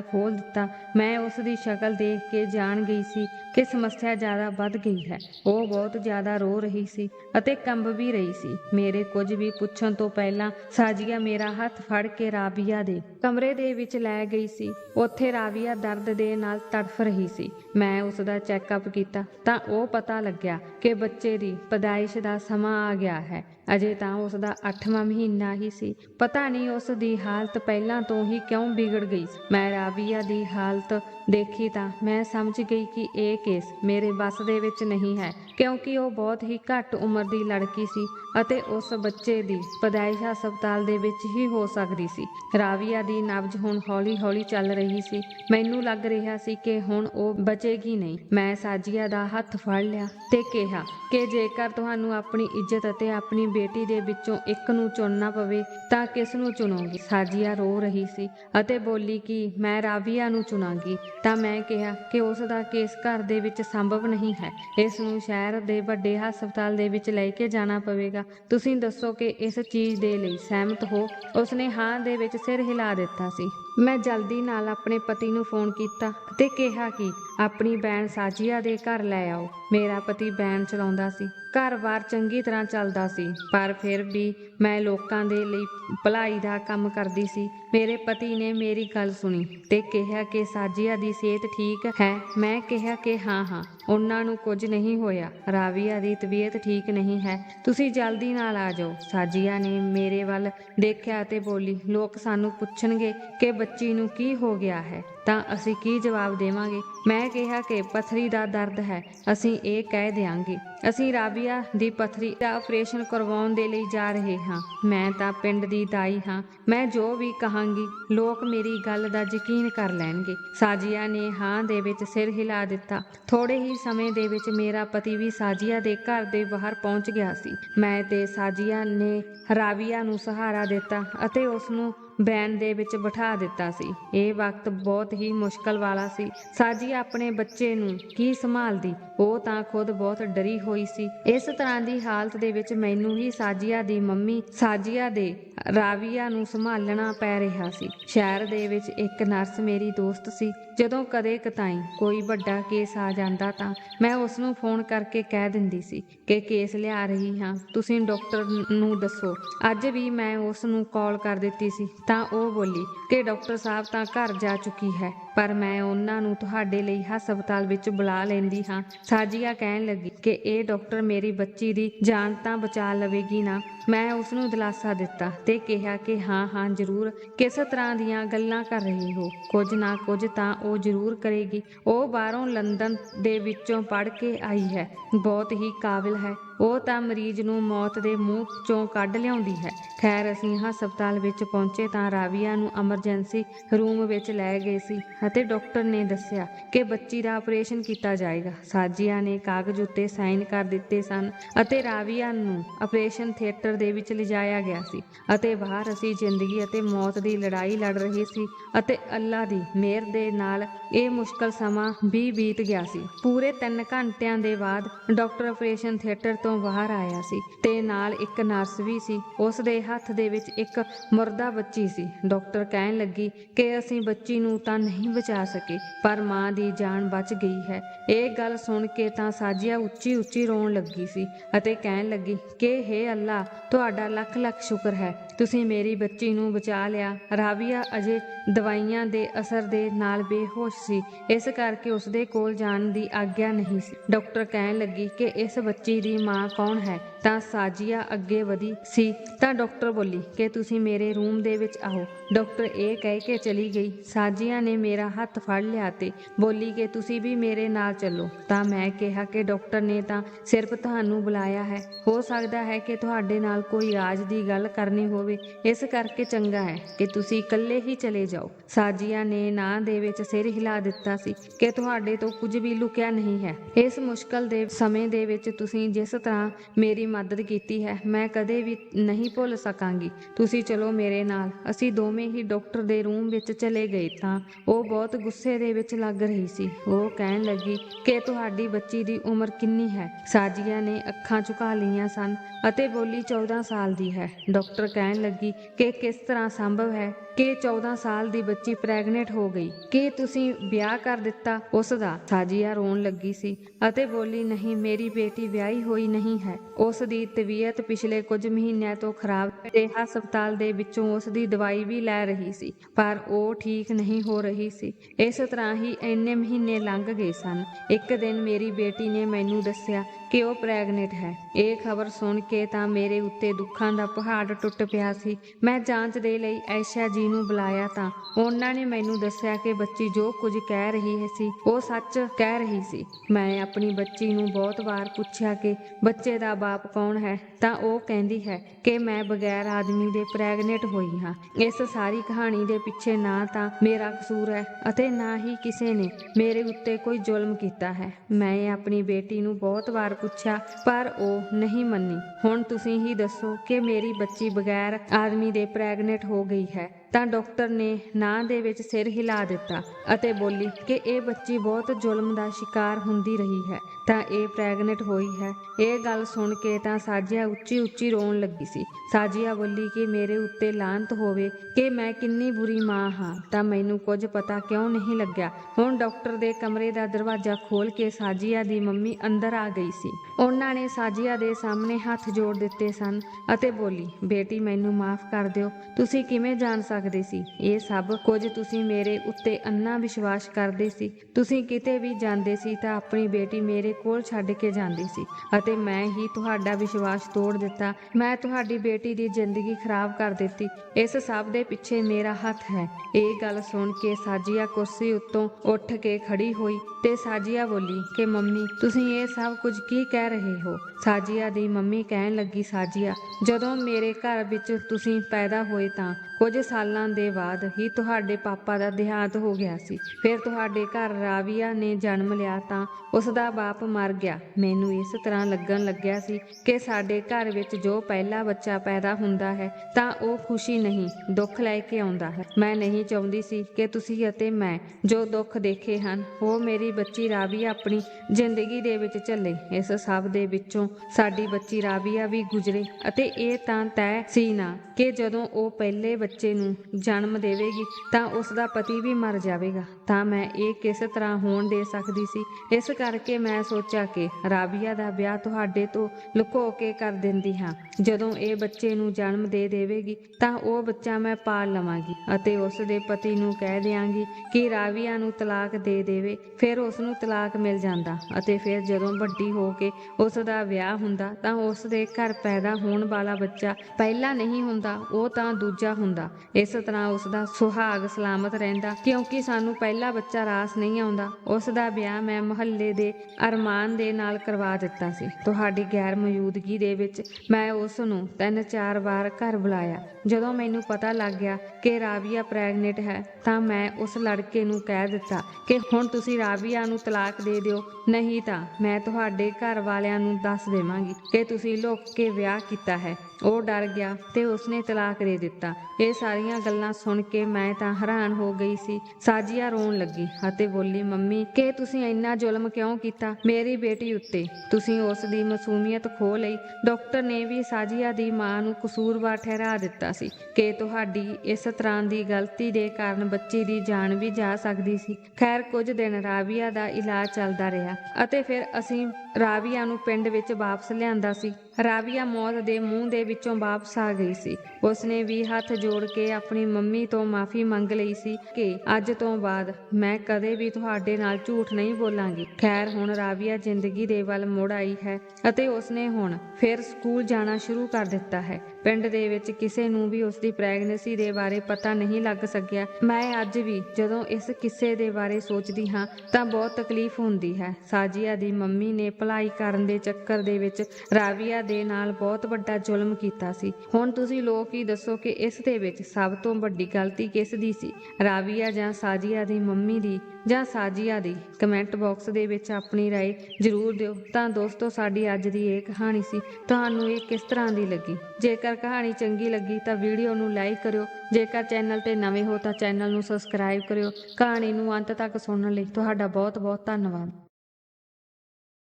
ਖੋਲ ਦਿੱਤਾ। ਮੈਂ ਉਸ ਦੀ ਸ਼ਕਲ ਦੇਖ ਕੇ ਜਾਣ ਗਈ ਸੀ ਕਿ ਸਮੱਸਿਆ ਜ਼ਿਆਦਾ ਵੱਧ ਗਈ ਹੈ। ਉਹ ਬਹੁਤ ਜ਼ਿਆਦਾ ਰੋ ਰਹੀ ਸੀ ਅਤੇ ਕੰਬ ਵੀ ਰਹੀ ਸੀ। ਮੇਰੇ ਕੁਝ ਵੀ ਪੁੱਛਣ ਤੋਂ ਪਹਿਲਾਂ ਸਾਜੀਆ ਮੇਰਾ ਹੱਥ ਫੜ ਕੇ ਰਾਬੀਆ ਦੇ ਕਮਰੇ ਦੇ ਵਿੱਚ ਲੈ ਗਈ ਸੀ। ਉੱਥੇ ਰਾਬੀਆ ਦਰਦ ਦੇ ਨਾਲ ਤੜਫ ਰਹੀ ਸੀ। ਮੈਂ ਉਸ ਦਾ ਚੈੱਕਅਪ ਕੀਤਾ ਤਾਂ ਉਹ ਪਤਾ ਲੱਗਿਆ ਕਿ ਬੱਚੇ ਦੀ ਪਦਾਇਸ਼ ਦਾ ਸਮਾਂ ਆ ਗਿਆ ਹੈ। ਅਜੇ ਤਾਂ ਉਸ ਦਾ 8ਵਾਂ ਮਹੀਨਾ ਹੀ ਸੀ। ਪਤਾ ਨਹੀਂ ਉਸ ਦੀ ਹਾਲਤ ਪਹਿਲਾਂ ਤੋਂ ਹੀ ਕਿਉਂ ਵਿਗੜ ਗਈ। ਮੈਂ ਰਾਵੀਆ ਦੀ ਹਾਲਤ ਦੇਖੀ ਤਾਂ ਮੈਂ ਸਮਝ ਗਈ ਕਿ ਇਹ ਕੇਸ ਮੇਰੇ ਵੱਸ ਦੇ ਵਿੱਚ ਨਹੀਂ ਹੈ, ਕਿਉਂਕਿ ਉਹ ਬਹੁਤ ਹੀ ਘੱਟ ਉਮਰ ਦੀ ਲੜਕੀ ਸੀ ਅਤੇ ਉਸ ਬੱਚੇ ਦੀ ਪਦਾਇਸ਼ ਹਸਪਤਾਲ ਦੇ ਵਿੱਚ ਹੀ ਹੋ ਸਕਦੀ ਸੀ। ਰਾਵੀਆ ਦੀ ਨਬਜ਼ ਹੁਣ ਹੌਲੀ-ਹੌਲੀ ਚੱਲ ਰਹੀ ਸੀ। ਮੈਨੂੰ ਲੱਗ ਰਿਹਾ ਸੀ ਕਿ ਹੁਣ ਉਹ ਬਚ ਬਚੇਗੀ ਨਹੀਂ। ਮੈਂ ਸਾਜੀਆ ਦਾ ਹੱਥ ਫੜ ਲਿਆ ਤੇ ਕਿਹਾ ਕਿ ਜੇਕਰ ਤੁਹਾਨੂੰ ਆਪਣੀ ਇੱਜ਼ਤ ਅਤੇ ਆਪਣੀ ਬੇਟੀ ਦੇ ਵਿੱਚੋਂ ਇੱਕ ਨੂੰ ਚੁਣਨਾ ਪਵੇ, ਤਾਂ ਕਿਸ ਨੂੰ ਚੁਣੋਗੇ? ਸਾਜੀਆ ਰੋ ਰਹੀ ਸੀ ਅਤੇ ਬੋਲੀ ਕਿ ਮੈਂ ਰਾਵੀਆ ਨੂੰ ਚੁਣਾਂਗੀ। ਤਾਂ ਮੈਂ ਕਿਹਾ ਕਿ ਉਸ ਦਾ ਕੇਸ ਘਰ ਦੇ ਵਿੱਚ ਸੰਭਵ ਨਹੀਂ ਹੈ। ਇਸ ਨੂੰ ਸ਼ਹਿਰ ਦੇ ਵੱਡੇ ਹਸਪਤਾਲ ਦੇ ਵਿੱਚ ਲੈ ਕੇ ਜਾਣਾ ਪਵੇਗਾ। ਤੁਸੀਂ ਦੱਸੋ ਕਿ ਇਸ ਚੀਜ਼ ਦੇ ਲਈ ਸਹਿਮਤ ਹੋ? ਉਸਨੇ ਹਾਂ ਦੇ ਵਿੱਚ ਸਿਰ ਹਿਲਾ ਦਿੱਤਾ ਸੀ। ਮੈਂ ਜਲਦੀ ਨਾਲ ਆਪਣੇ ਪਤੀ ਨੂੰ ਫੋਨ ਕੀਤਾ ਤੇ ਕਿਹਾ ਕਿ ਆਪਣੀ ਭੈਣ ਸਾਜੀਆ ਦੇ ਘਰ ਲੈ ਆਓ। ਮੇਰਾ ਪਤੀ ਬੈਨ ਚਲਾਉਂਦਾ ਸੀ। ਘਰ-ਬਾਰ ਚੰਗੀ ਤਰ੍ਹਾਂ ਚੱਲਦਾ ਸੀ, ਪਰ ਫਿਰ ਵੀ ਮੈਂ ਲੋਕਾਂ ਦੇ ਲਈ ਭਲਾਈ ਦਾ ਕੰਮ ਕਰਦੀ ਸੀ। ਮੇਰੇ ਪਤੀ ਨੇ ਮੇਰੀ ਗੱਲ ਸੁਣੀ ਤੇ ਕਿਹਾ ਕਿ ਸਾਜੀਆ ਦੀ ਸਿਹਤ ਠੀਕ ਹੈ। ਮੈਂ ਕਿਹਾ ਕਿ ਹਾਂ ਹਾਂ, ਉਹਨਾਂ ਨੂੰ ਕੁਝ ਨਹੀਂ ਹੋਇਆ। ਰਾਵੀਆ ਦੀ ਤਬੀਅਤ ਠੀਕ ਨਹੀਂ ਹੈ। ਤੁਸੀਂ ਜਲਦੀ ਨਾਲ ਆ ਜਾਓ। ਸਾਜੀਆ ਨੇ ਮੇਰੇ ਵੱਲ ਦੇਖਿਆ ਤੇ ਬੋਲੀ, ਲੋਕ ਸਾਨੂੰ ਪੁੱਛਣਗੇ ਕਿ ਬੱਚੀ ਨੂੰ ਕੀ ਹੋ ਗਿਆ ਹੈ, ਤਾਂ ਅਸੀਂ ਕੀ ਜਵਾਬ ਦੇਵਾਂਗੇ? ਮੈਂ ਕਿਹਾ ਕਿ ਪਥਰੀ ਦਾ ਦਰਦ ਹੈ, ਅਸੀਂ ਇਹ ਕਹਿ ਦਿਆਂਗੇ। ਅਸੀਂ ਰਾਬੀਆ ਦੀ ਪਥਰੀ ਦਾ ਆਪਰੇਸ਼ਨ ਕਰਵਾਉਣ ਦੇ ਲਈ ਜਾ ਰਹੇ ਹਾਂ। ਮੈਂ ਤਾਂ ਪਿੰਡ ਦੀ ਦਾਈ ਹਾਂ। ਮੈਂ ਜੋ ਵੀ ਕਹਾਂਗੀ, ਲੋਕ ਮੇਰੀ ਗੱਲ ਦਾ ਯਕੀਨ ਕਰ ਲੈਣਗੇ। ਸਾਜੀਆ ਨੇ ਹਾਂ ਦੇ ਵਿੱਚ ਸਿਰ ਹਿਲਾ ਦਿੱਤਾ। ਥੋੜੇ ਹੀ ਸਮੇਂ ਦੇ ਵਿੱਚ ਮੇਰਾ ਪਤੀ ਵੀ ਸਾਜੀਆ ਦੇ ਘਰ ਦੇ ਬਾਹਰ ਪਹੁੰਚ ਗਿਆ ਸੀ। ਮੈਂ ਤੇ ਸਾਜੀਆ ਨੇ ਰਾਵੀਆ ਨੂੰ ਸਹਾਰਾ ਦਿੱਤਾ ਅਤੇ ਉਸ ਨੂੰ ਬੈਨ ਦੇ ਵਿੱਚ ਬਿਠਾ ਦਿੱਤਾ ਸੀ। ਇਹ ਵਕਤ ਬਹੁਤ ਹੀ ਮੁਸ਼ਕਲ ਵਾਲਾ ਸੀ। ਸਾਜੀ ਆਪਣੇ ਬੱਚੇ ਨੂੰ ਕੀ ਸੰਭਾਲਦੀ? ਉਹ ਤਾਂ ਖੁਦ ਬਹੁਤ ਡਰੀ ਹੋਈ ਸੀ। ਇਸ ਤਰ੍ਹਾਂ ਦੀ ਹਾਲਤ ਦੇ ਵਿੱਚ ਮੈਨੂੰ ਹੀ ਸਾਜੀਆ ਦੀ ਮੰਮੀ ਸਾਜੀਆ ਦੇ ਰਾਵੀਆ ਨੂੰ ਸੰਭਾਲਣਾ ਪੈ ਰਿਹਾ ਸੀ। ਸ਼ਹਿਰ ਦੇ ਵਿੱਚ ਇੱਕ ਨਰਸ ਮੇਰੀ ਦੋਸਤ ਸੀ। ਜਦੋਂ ਕਦੇ ਕਤਾਈ ਕੋਈ ਵੱਡਾ ਕੇਸ ਆ ਜਾਂਦਾ ਤਾਂ ਮੈਂ ਉਸ ਨੂੰ ਫੋਨ ਕਰਕੇ ਕਹਿ ਦਿੰਦੀ ਸੀ ਕਿ ਕੇਸ ਲਿਆ ਰਹੀ ਹਾਂ। ਤੁਸੀਂ ਡਾਕਟਰ ਨੂੰ ਦੱਸੋ। ਅੱਜ ਵੀ ਮੈਂ ਉਸ ਨੂੰ ਕਾਲ ਕਰ ਦਿੱਤੀ ਸੀ ਤਾਂ ਉਹ ਬੋਲੀ ਕਿ ਡਾਕਟਰ ਸਾਹਿਬ ਤਾਂ ਘਰ ਜਾ ਚੁੱਕੀ ਹੈ। ਪਰ ਮੈਂ ਉਹਨਾਂ ਨੂੰ ਤੁਹਾਡੇ ਲਈ ਹਸਪਤਾਲ ਵਿੱਚ ਬੁਲਾ ਲੈਂਦੀ ਹਾਂ। ਸਾਜੀਆ ਕਹਿਣ ਲੱਗੀ ਕਿ ਇਹ ਡਾਕਟਰ ਮੇਰੀ ਬੱਚੀ ਦੀ ਜਾਨ ਤਾਂ ਬਚਾ ਲਵੇਗੀ ਨਾ। ਮੈਂ ਉਸ ਨੂੰ ਦਿਲਾਸਾ ਦਿੱਤਾ ਤੇ ਕਿਹਾ ਕਿ ਹਾਂ ਹਾਂ, ਜ਼ਰੂਰ ਕਿਸ ਤਰ੍ਹਾਂ ਦੀਆਂ ਗੱਲਾਂ ਕਰ ਰਹੀ ਹੋ? ਕੁਝ ਨਾ ਕੁਝ ਤਾਂ ਉਹ ਜ਼ਰੂਰ ਕਰੇਗੀ। ਉਹ ਬਾਹਰੋਂ ਲੰਡਨ ਦੇ ਵਿੱਚੋਂ ਪੜ੍ਹ ਕੇ ਆਈ ਹੈ। ਬਹੁਤ ਹੀ ਕਾਬਿਲ ਹੈ। ਉਹ ਤਾਂ ਮਰੀਜ਼ ਨੂੰ ਮੌਤ ਦੇ ਮੂੰਹ ਚੋਂ ਕੱਢ ਲਿਆਉਂਦੀ ਹੈ। ਖੈਰ, ਅਸੀਂ ਹਸਪਤਾਲ ਵਿੱਚ ਪਹੁੰਚੇ ਤਾਂ ਰਾਵੀਆ ਨੂੰ ਐਮਰਜੈਂਸੀ ਰੂਮ ਵਿੱਚ ਲੈ ਗਏ ਸੀ ਅਤੇ ਡਾਕਟਰ ਨੇ ਦੱਸਿਆ ਕਿ ਬੱਚੀ ਦਾ ਆਪਰੇਸ਼ਨ ਕੀਤਾ ਜਾਏਗਾ। ਸਾਜੀਆ ਨੇ ਕਾਗਜ਼ ਉੱਤੇ ਸਾਈਨ ਕਰ ਦਿੱਤੇ ਸਨ ਅਤੇ ਰਾਵੀਆ ਨੂੰ ਆਪਰੇਸ਼ਨ ਥੀਏਟਰ ਦੇ ਵਿੱਚ ਲਿਜਾਇਆ ਗਿਆ ਸੀ ਅਤੇ ਬਾਹਰ ਅਸੀਂ ਜ਼ਿੰਦਗੀ ਅਤੇ ਮੌਤ ਦੀ ਲੜਾਈ ਲੜ ਰਹੇ ਸੀ ਅਤੇ ਅੱਲਾ ਦੀ ਮਿਹਰ ਦੇ ਨਾਲ ਇਹ ਮੁਸ਼ਕਲ ਸਮਾਂ ਵੀ ਬੀਤ ਗਿਆ ਸੀ। ਪੂਰੇ 3 ਘੰਟਿਆਂ ਦੇ ਬਾਅਦ ਡਾਕਟਰ ਆਪਰੇਸ਼ਨ ਥੀਏਟਰ ਤੋਂ ਬਾਹਰ ਆਇਆ ਸੀ ਤੇ ਨਾਲ ਇੱਕ ਨਰਸ ਵੀ ਸੀ। ਉਸ ਦੇ ਹੱਥ ਦੇ ਵਿੱਚ ਇੱਕ ਮੁਰਦਾ ਬੱਚੀ ਸੀ। ਡਾਕਟਰ ਕਹਿਣ ਲੱਗੀ ਕਿ ਅਸੀਂ ਬੱਚੀ ਨੂੰ ਤਾਂ ਨਹੀਂ ਬਚਾ ਸਕੇ, ਪਰ ਮਾਂ ਦੀ ਜਾਨ ਬਚ ਗਈ ਹੈ। ਇਹ ਗੱਲ ਸੁਣ ਕੇ ਤਾਂ ਸਾਜੀਆ ਉੱਚੀ ਉੱਚੀ ਰੋਣ ਲੱਗੀ ਸੀ ਅਤੇ ਕਹਿਣ ਲੱਗੀ ਕਿ ਹੇ ਅੱਲਾ, ਤੁਹਾਡਾ ਲੱਖ ਲੱਖ ਸ਼ੁਕਰ ਹੈ। ਤੁਸੀਂ ਮੇਰੀ ਬੱਚੀ ਨੂੰ ਬਚਾ ਲਿਆ। ਰਾਵੀਆ ਅਜੇ ਦਵਾਈਆਂ ਦੇ ਅਸਰ ਦੇ ਨਾਲ ਬੇਹੋਸ਼ ਸੀ। ਇਸ ਕਰਕੇ ਉਸਦੇ ਕੋਲ ਜਾਣ ਦੀ ਆਗਿਆ ਨਹੀਂ ਸੀ। ਡਾਕਟਰ ਕਹਿਣ ਲੱਗੀ ਕਿ ਇਸ ਬੱਚੀ ਦੀ ਮਾਂ ਕੌਣ ਹੈ? ਤਾਂ ਸਾਜੀਆ ਅੱਗੇ ਵਧੀ ਸੀ। ਤਾਂ ਡਾਕਟਰ ਬੋਲੀ ਕਿ ਤੁਸੀਂ ਮੇਰੇ ਰੂਮ ਦੇ ਵਿੱਚ ਆਓ। ਡਾਕਟਰ ਇਹ ਕਹਿ ਕੇ ਚਲੀ ਗਈ। ਸਾਜੀਆ ਨੇ ਮੇਰਾ ਹੱਥ ਫੜ ਲਿਆ ਤੇ ਬੋਲੀ ਕਿ ਤੁਸੀਂ ਵੀ ਮੇਰੇ ਨਾਲ ਚੱਲੋ। ਤਾਂ ਮੈਂ ਕਿਹਾ ਕਿ ਡਾਕਟਰ ਨੇ ਤਾਂ ਸਿਰਫ ਤੁਹਾਨੂੰ ਬੁਲਾਇਆ ਹੈ। ਹੋ ਸਕਦਾ ਹੈ ਕਿ ਤੁਹਾਡੇ ਨਾਲ ਕੋਈ ਰਾਜ ਦੀ ਗੱਲ ਕਰਨੀ ਹੋਵੇ। ਇਸ ਕਰਕੇ ਚੰਗਾ ਹੈ ਕਿ ਤੁਸੀਂ ਇਕੱਲੇ ਹੀ ਚਲੇ ਜਾਓ। ਸਾਜੀਆ ਨੇ ਨਾਂ ਦੇ ਵਿੱਚ ਸਿਰ ਹਿਲਾ ਦਿੱਤਾ ਸੀ ਕਿ ਤੁਹਾਡੇ ਤੋਂ ਕੁਝ ਵੀ ਲੁਕਿਆ ਨਹੀਂ ਹੈ। ਇਸ ਮੁਸ਼ਕਲ ਦੇ ਸਮੇਂ ਦੇ ਵਿੱਚ ਤੁਸੀਂ ਜਿਸ ਤਰ੍ਹਾਂ ਮੇਰੀ ਮਦਦ ਕੀਤੀ ਹੈ, ਮੈਂ ਕਦੇ ਵੀ ਨਹੀਂ ਭੁੱਲ ਸਕਾਂਗੀ। ਤੁਸੀਂ ਚਲੋ ਮੇਰੇ ਨਾਲ। ਅਸੀਂ ਦੋਵੇਂ ਹੀ ਡਾਕਟਰ ਦੇ ਰੂਮ ਵਿੱਚ ਚਲੇ ਗਏ ਤਾਂ ਉਹ ਬਹੁਤ ਗੁੱਸੇ ਦੇ ਵਿੱਚ ਲੱਗ ਰਹੀ ਸੀ। ਉਹ ਕਹਿਣ ਲੱਗੀ ਕਿ ਤੁਹਾਡੀ ਬੱਚੀ ਦੀ ਉਮਰ ਕਿੰਨੀ ਹੈ? ਸਾਜੀਆ ਨੇ ਅੱਖਾਂ ਝੁਕਾ ਲਈਆਂ ਸਨ ਅਤੇ ਬੋਲੀ 14 ਸਾਲ ਦੀ ਹੈ। ਡਾਕਟਰ ਕਹਿਣ ਲੱਗੀ ਕਿ ਕਿਸ ਤਰ੍ਹਾਂ ਸੰਭਵ ਹੈ? ਕਿ 14 ਸਾਲ ਦੀ ਬੱਚੀ ਪ੍ਰੈਗਨੈਂਟ ਹੋ ਗਈ। ਕਿ ਤੁਸੀਂ ਵਿਆਹ ਕਰ ਦਿੱਤਾ? ਉਸ ਦਾ ਸਾਜੀਆ ਰੋਣ ਲੱਗੀ ਸੀ ਅਤੇ ਬੋਲੀ, ਨਹੀਂ, ਮੇਰੀ ਬੇਟੀ ਵਿਆਹੀ ਹੋਈ ਨਹੀਂ ਹੈ। ਉਸ ਦੀ ਤਬੀਅਤ ਪਿਛਲੇ ਕੁਝ ਮਹੀਨਿਆਂ ਤੋਂ ਖਰਾਬ ਤੇ ਹਸਪਤਾਲ ਦੇ ਵਿੱਚੋਂ ਉਸ ਦੀ ਦਵਾਈ ਵੀ ਲੈ ਰਹੀ ਸੀ, ਪਰ ਉਹ ਠੀਕ ਨਹੀਂ ਹੋ ਰਹੀ ਸੀ। ਇਸ ਤਰ੍ਹਾਂ ਹੀ ਇੰਨੇ ਮਹੀਨੇ ਲੰਘ ਗਏ ਸਨ। ਇੱਕ ਦਿਨ ਮੇਰੀ ਬੇਟੀ ਨੇ ਮੈਨੂੰ ਦੱਸਿਆ ਕਿ ਉਹ ਪ੍ਰੈਗਨੈਂਟ ਹੈ। ਇਹ ਖਬਰ ਸੁਣ ਕੇ ਤਾਂ ਮੇਰੇ ਉੱਤੇ ਦੁੱਖਾਂ ਦਾ ਪਹਾੜ ਟੁੱਟ ਪਿਆ ਸੀ। ਮੈਂ ਜਾਂਚ ਦੇ ਲਈ ਐਸ਼ਾ ਜੀ ਨੂੰ ਬੁਲਾਇਆ ਤਾਂ ਉਹਨਾਂ ਨੇ ਮੈਨੂੰ ਦੱਸਿਆ ਕਿ ਬੱਚੀ ਜੋ ਕੁਝ ਕਹਿ ਰਹੀ ਸੀ, ਉਹ ਸੱਚ ਕਹਿ ਰਹੀ ਸੀ। ਮੈਂ ਆਪਣੀ ਬੱਚੀ ਨੂੰ ਬਹੁਤ ਵਾਰ ਪੁੱਛਿਆ ਕਿ ਬੱਚੇ ਦਾ ਬਾਪ ਕੌਣ ਹੈ? ਤਾਂ ਉਹ ਕਹਿੰਦੀ ਹੈ ਕਿ ਮੈਂ ਬਗੈਰ ਆਦਮੀ ਦੇ ਪ੍ਰੈਗਨੈਂਟ ਹੋਈ ਹਾਂ। ਇਸ ਸਾਰੀ ਕਹਾਣੀ ਦੇ ਪਿੱਛੇ ਨਾ ਤਾਂ ਮੇਰਾ ਕਸੂਰ ਹੈ ਅਤੇ ਨਾ ਹੀ ਕਿਸੇ ਨੇ ਮੇਰੇ ਉੱਤੇ ਕੋਈ ਜ਼ੁਲਮ ਕੀਤਾ ਹੈ। ਮੈਂ ਆਪਣੀ ਬੇਟੀ ਨੂੰ ਬਹੁਤ ਵਾਰ ਪੁੱਛਿਆ, ਪਰ ਉਹ ਨਹੀਂ ਮੰਨੀ। ਹੁਣ ਤੁਸੀਂ ਹੀ ਦੱਸੋ ਕਿ ਮੇਰੀ ਬੱਚੀ ਬਗੈਰ ਆਦਮੀ ਦੇ ਪ੍ਰੈਗਨੈਂਟ ਹੋ ਗਈ ਹੈ। ਤਾਂ ਡਾਕਟਰ ਨੇ ਨਾਂ ਦੇ ਵਿੱਚ ਸਿਰ ਹਿਲਾ ਦਿੱਤਾ ਅਤੇ ਬੋਲੀ ਕਿ ਇਹ ਬੱਚੀ ਬਹੁਤ ਜ਼ੁਲਮ ਦਾ ਸ਼ਿਕਾਰ ਹੁੰਦੀ ਰਹੀ ਹੈ। ਤਾਂ ਇਹ ਪ੍ਰੈਗਨੈਂਟ ਹੋਈ ਹੈ। ਇਹ ਗੱਲ ਸੁਣ ਕੇ ਤਾਂ ਸਾਜੀਆ ਉੱਚੀ ਉੱਚੀ ਰੋਣ ਲੱਗੀ ਸੀ। ਸਾਜੀਆ ਬੋਲੀ ਕਿ ਮੇਰੇ ਉੱਤੇ ਲਾਂਤ ਹੋਵੇ ਕਿ ਮੈਂ ਕਿੰਨੀ ਬੁਰੀ ਮਾਂ ਹਾਂ, ਤਾਂ ਮੈਨੂੰ ਕੁਝ ਪਤਾ ਕਿਉਂ ਨਹੀਂ ਲੱਗਿਆ। ਹੁਣ ਡਾਕਟਰ ਦੇ ਕਮਰੇ ਦਾ ਦਰਵਾਜ਼ਾ ਖੋਲ ਕੇ ਸਾਜੀਆ ਦੀ ਮੰਮੀ ਅੰਦਰ ਆ ਗਈ ਸੀ। ਉਹਨਾਂ ਨੇ ਸਾਜੀਆ ਦੇ ਸਾਹਮਣੇ ਹੱਥ ਜੋੜ ਦਿੱਤੇ ਸਨ ਅਤੇ ਬੋਲੀ, ਬੇਟੀ, ਮੈਨੂੰ ਮਾਫ ਕਰ ਦਿਓ। ਤੁਸੀਂ ਕਿਵੇਂ ਜਾਣ ਸਕਦੇ ਸੀ? ਇਹ ਸਭ ਕੁਝ ਤੁਸੀਂ ਮੇਰੇ ਉੱਤੇ ਅੰਨਾ ਵਿਸ਼ਵਾਸ ਕਰਦੇ ਸੀ। ਤੁਸੀਂ ਕਿਤੇ ਵੀ ਜਾਂਦੇ ਸੀ ਤਾਂ ਆਪਣੀ ਬੇਟੀ ਮੇਰੇ ਕੋਲ ਛੱਡ ਕੇ ਜਾਂਦੀ ਸੀ ਅਤੇ ਮੈਂ ਹੀ ਤੁਹਾਡਾ ਵਿਸ਼ਵਾਸ ਤੋੜ ਦਿੱਤਾ। ਮੈਂ ਤੁਹਾਡੀ ਬੇਟੀ ਦੀ ਜ਼ਿੰਦਗੀ ਖਰਾਬ ਕਰ ਦਿੱਤੀ। ਇਸ ਸਭ ਦੇ ਪਿੱਛੇ ਮੇਰਾ ਹੱਥ ਹੈ। ਇਹ ਗੱਲ ਸੁਣ ਕੇ ਸਾਜੀਆ ਕੁਰਸੀ ਉੱਤੋਂ ਉੱਠ ਕੇ ਖੜੀ ਹੋਈ ਤੇ ਸਾਜੀਆ ਬੋਲੀ ਕਿ, ਮੰਮੀ, ਤੁਸੀਂ ਇਹ ਸਭ ਕੁਝ ਕੀ ਕਹਿ ਰਹੇ ਹੋ? ਸਾਜੀਆ ਦੀ ਮੰਮੀ ਕਹਿਣ ਲੱਗੀ, ਸਾਜੀਆ, ਜਦੋਂ ਮੇਰੇ ਘਰ ਵਿੱਚ ਤੁਸੀਂ ਪੈਦਾ ਹੋਏ ਤਾਂ ਕੁਝ ਸਾਲਾਂ ਦੇ ਬਾਅਦ ਹੀ ਤੁਹਾਡੇ ਪਾਪਾ ਦਾ ਦੇਹਾਂਤ ਹੋ ਗਿਆ ਸੀ। ਫਿਰ ਤੁਹਾਡੇ ਘਰ ਰਾਵੀਆ ਨੇ ਜਨਮ ਲਿਆ ਤਾਂ ਉਸ ਦਾ ਬਾਪ ਮਰ ਗਿਆ। ਮੈਨੂੰ ਇਸ ਤਰ੍ਹਾਂ ਲੱਗਣ ਲੱਗਿਆ ਸੀ ਕਿ ਸਾਡੇ ਘਰ ਵਿੱਚ ਜੋ ਪਹਿਲਾ ਬੱਚਾ ਪੈਦਾ ਹੁੰਦਾ ਹੈ, ਤਾਂ ਉਹ ਖੁਸ਼ੀ ਨਹੀਂ, ਦੁੱਖ ਲੈ ਕੇ ਆਉਂਦਾ ਹੈ। ਮੈਂ ਨਹੀਂ ਚਾਹੁੰਦੀ ਸੀ ਕਿ ਤੁਸੀਂ ਅਤੇ ਮੈਂ ਜੋ ਦੁੱਖ ਦੇਖੇ ਹਨ, ਉਹ ਮੇਰੀ ਬੱਚੀ ਰਾਵੀਆ ਆਪਣੀ ਜ਼ਿੰਦਗੀ ਦੇ ਵਿੱਚ ਝੱਲੇ ਇਸ ਸਭ ਦੇ ਵਿੱਚੋਂ ਸਾਡੀ ਬੱਚੀ ਰਾਵੀਆ ਵੀ ਗੁਜ਼ਰੇ ਅਤੇ ਇਹ ਤਾਂ ਤੈਅ ਸੀ ਨਾ ਕਿ ਜਦੋਂ ਉਹ ਪਹਿਲੇ ਬੱਚੇ ਨੂੰ ਜਨਮ ਦੇਵੇਗੀ, ਤਾਂ ਉਸ ਦਾ ਪਤੀ ਵੀ ਮਰ ਜਾਵੇਗਾ। ਤਾਂ ਮੈਂ ਇਹ ਕਿਸ ਤਰ੍ਹਾਂ ਹੋਣ ਦੇ ਸਕਦੀ ਸੀ? ਇਸ ਕਰਕੇ ਮੈਂ ਸੋਚਿਆ ਕਿ ਰਾਬੀਆ ਦਾ ਵਿਆਹ ਤੁਹਾਡੇ ਤੋਂ ਲੁਕੋ ਕੇ ਕਰ ਦਿੰਦੀ ਹਾਂ। ਜਦੋਂ ਇਹ ਬੱਚੇ ਨੂੰ ਜਨਮ ਦੇ ਦੇਵੇਗੀ, ਤਾਂ ਉਹ ਬੱਚਾ ਮੈਂ ਪਾਲ ਲਵਾਂਗੀ ਅਤੇ ਉਸ ਦੇ ਪਤੀ ਨੂੰ ਕਹਿ ਦਿਆਂਗੀ ਕਿ ਰਾਬੀਆ ਨੂੰ ਤਲਾਕ ਦੇ ਦੇਵੇ। ਫਿਰ ਉਸ ਨੂੰ ਤਲਾਕ ਮਿਲ ਜਾਂਦਾ ਅਤੇ ਫਿਰ ਜਦੋਂ ਵੱਡੀ ਹੋ ਕੇ ਉਸ ਦਾ ਵਿਆਹ ਹੁੰਦਾ, ਤਾਂ ਉਸ ਦੇ ਘਰ ਪੈਦਾ ਹੋਣ ਵਾਲਾ ਬੱਚਾ ਪਹਿਲਾ ਨਹੀਂ ਹੁੰਦਾ, ਉਹ ਤਾਂ ਦੂਜਾ ਹੁੰਦਾ। ਇਸ ਤਰ੍ਹਾਂ ਉਸ ਦਾ ਸੁਹਾਗ ਸਲਾਮਤ ਰਹਿੰਦਾ, ਕਿਉਂਕਿ ਸਾਨੂੰ ਪਹਿਲਾ ਬੱਚਾ ਰਾਸ ਨਹੀਂ ਆਉਂਦਾ। ਉਸ ਦਾ ਵਿਆਹ ਮੈਂ ਮੁਹੱਲੇ ਦੇ ਅਰਮਾਨ ਦੇ ਨਾਲ ਕਰਵਾ ਦਿੱਤਾ ਸੀ। ਤੁਹਾਡੀ ਗੈਰ ਮੌਜੂਦਗੀ ਦੇ ਵਿੱਚ ਮੈਂ ਉਸ ਨੂੰ ਤਿੰਨ ਚਾਰ ਵਾਰ ਘਰ ਬੁਲਾਇਆ। ਜਦੋਂ ਮੈਨੂੰ ਪਤਾ ਲੱਗ ਗਿਆ ਕਿ ਰਾਵੀਆ ਪ੍ਰੈਗਨੈਂਟ ਹੈ, ਤਾਂ ਮੈਂ ਉਸ ਲੜਕੇ ਨੂੰ ਕਹਿ ਦਿੱਤਾ ਕਿ, ਹੁਣ ਤੁਸੀਂ ਰਾਵੀਆ ਨੂੰ ਤਲਾਕ ਦੇ ਦਿਓ। ਨਹੀਂ ਤਾਂ ਮੈਂ ਤੁਹਾਡੇ ਘਰ ਵਾਲਿਆਂ ਨੂੰ ਦੱਸ ਦੇਵਾਂਗੀ ਕਿ ਤੁਸੀਂ ਲੁੱਕ ਕੇ ਵਿਆਹ ਕੀਤਾ ਹੈ। ਉਹ ਡਰ ਗਿਆ ਤੇ ਉਸਨੇ ਤਲਾਕ ਦੇ ਦਿੱਤਾ। ਇਹ ਸਾਰੀਆਂ ਗੱਲਾਂ ਸੁਣ ਕੇ ਮੈਂ ਤਾਂ ਹੈਰਾਨ ਹੋ ਗਈ ਸੀ। ਸਾਜੀਆ ਰੋਣ ਲੱਗੀ ਅਤੇ ਬੋਲੀ, ਮੰਮੀ, ਕਿ ਤੁਸੀਂ ਇੰਨਾ ਜ਼ੁਲਮ ਕਿਉਂ ਕੀਤਾ ਮੇਰੀ ਬੇਟੀ ਉੱਤੇ? ਤੁਸੀਂ ਉਸ ਦੀ ਮਾਸੂਮੀਅਤ ਖੋ ਲਈ। ਡਾਕਟਰ ਨੇ ਵੀ ਸਾਜੀਆ ਦੀ ਮਾਂ ਨੂੰ ਕਸੂਰਵਾਰ ਠਹਿਰਾ ਦਿੱਤਾ ਸੀ ਕਿ ਤੁਹਾਡੀ ਇਸ ਤਰ੍ਹਾਂ ਦੀ ਗਲਤੀ ਦੇ ਕਾਰਨ ਬੱਚੀ ਦੀ ਜਾਨ ਵੀ ਜਾ ਸਕਦੀ ਸੀ। ਖੈਰ, ਕੁਝ ਦਿਨ ਰਾਵੀਆ ਦਾ ਇਲਾਜ ਚੱਲਦਾ ਰਿਹਾ ਅਤੇ ਫਿਰ ਅਸੀਂ ਰਾਵੀਆ ਨੂੰ ਪਿੰਡ ਵਿੱਚ ਵਾਪਸ ਲਿਆਂਦਾ ਸੀ। ਰਾਵੀਆ ਮੌਤ ਦੇ ਮੂੰਹ ਦੇ ਵਿੱਚੋਂ ਵਾਪਸ ਆ ਗਈ ਸੀ। ਉਸਨੇ ਵੀ ਹੱਥ ਜੋੜ ਕੇ ਆਪਣੀ ਮੰਮੀ ਤੋਂ ਮਾਫੀ ਮੰਗ ਲਈ ਸੀ ਕਿ ਅੱਜ ਤੋਂ ਬਾਅਦ ਮੈਂ ਕਦੇ ਵੀ ਤੁਹਾਡੇ ਨਾਲ ਝੂਠ ਨਹੀਂ ਬੋਲਾਂਗੀ। ਖੈਰ, ਹੁਣ ਰਾਵੀਆ ਜ਼ਿੰਦਗੀ ਦੇ ਵੱਲ ਮੁੜ ਆਈ ਹੈ ਅਤੇ ਉਸਨੇ ਹੁਣ ਫਿਰ ਸਕੂਲ ਜਾਣਾ ਸ਼ੁਰੂ ਕਰ ਦਿੱਤਾ ਹੈ। ਪਿੰਡ ਦੇ ਵਿੱਚ ਕਿਸੇ ਨੂੰ ਵੀ ਉਸ ਦੀ ਪ੍ਰੈਗਨੈਂਸੀ ਦੇ ਬਾਰੇ ਪਤਾ ਨਹੀਂ ਲੱਗ ਸਕਿਆ। ਮੈਂ ਅੱਜ ਵੀ ਜਦੋਂ ਇਸ ਕਿੱਸੇ ਦੇ ਬਾਰੇ ਸੋਚਦੀ ਹਾਂ, ਤਾਂ ਬਹੁਤ ਤਕਲੀਫ ਹੁੰਦੀ ਹੈ। ਸਾਜੀਆ ਦੀ ਮੰਮੀ ਨੇ ਭਲਾਈ ਕਰਨ ਦੇ ਚੱਕਰ ਦੇ ਵਿੱਚ ਰਾਵੀਆ ਦੇ ਨਾਲ ਬਹੁਤ ਵੱਡਾ ਜ਼ੁਲਮ ਕੀਤਾ ਸੀ। ਹੁਣ ਤੁਸੀਂ ਲੋਕ ਹੀ ਦੱਸੋ ਕਿ ਇਸ ਦੇ ਵਿੱਚ ਸਭ ਤੋਂ ਵੱਡੀ ਗਲਤੀ ਕਿਸ ਦੀ ਸੀ? ਰਾਵੀਆ ਜਾਂ ਸਾਜੀਆ ਦੀ ਮੰਮੀ ਦੀ? ਜਾਂ ਸਾਜੀਆ ਦੀ ਕਮੈਂਟ ਬਾਕਸ ਦੇ ਵਿੱਚ ਆਪਣੀ رائے ਜ਼ਰੂਰ ਦਿਓ ਤਾਂ ਦੋਸਤੋ ਸਾਡੀ ਅੱਜ ਦੀ ਇਹ ਕਹਾਣੀ ਸੀ ਤੁਹਾਨੂੰ ਇਹ ਕਿਸ ਤਰ੍ਹਾਂ ਦੀ ਲੱਗੀ ਜੇਕਰ ਕਹਾਣੀ ਚੰਗੀ ਲੱਗੀ ਤਾਂ ਵੀਡੀਓ ਨੂੰ ਲਾਈਕ ਕਰਿਓ ਜੇਕਰ ਚੈਨਲ ਤੇ ਨਵੇਂ ਹੋ ਤਾਂ ਚੈਨਲ ਨੂੰ ਸਬਸਕ੍ਰਾਈਬ ਕਰਿਓ ਕਹਾਣੀ ਨੂੰ ਅੰਤ ਤੱਕ ਸੁਣਨ ਲਈ ਤੁਹਾਡਾ ਬਹੁਤ ਬਹੁਤ ਧੰਨਵਾਦ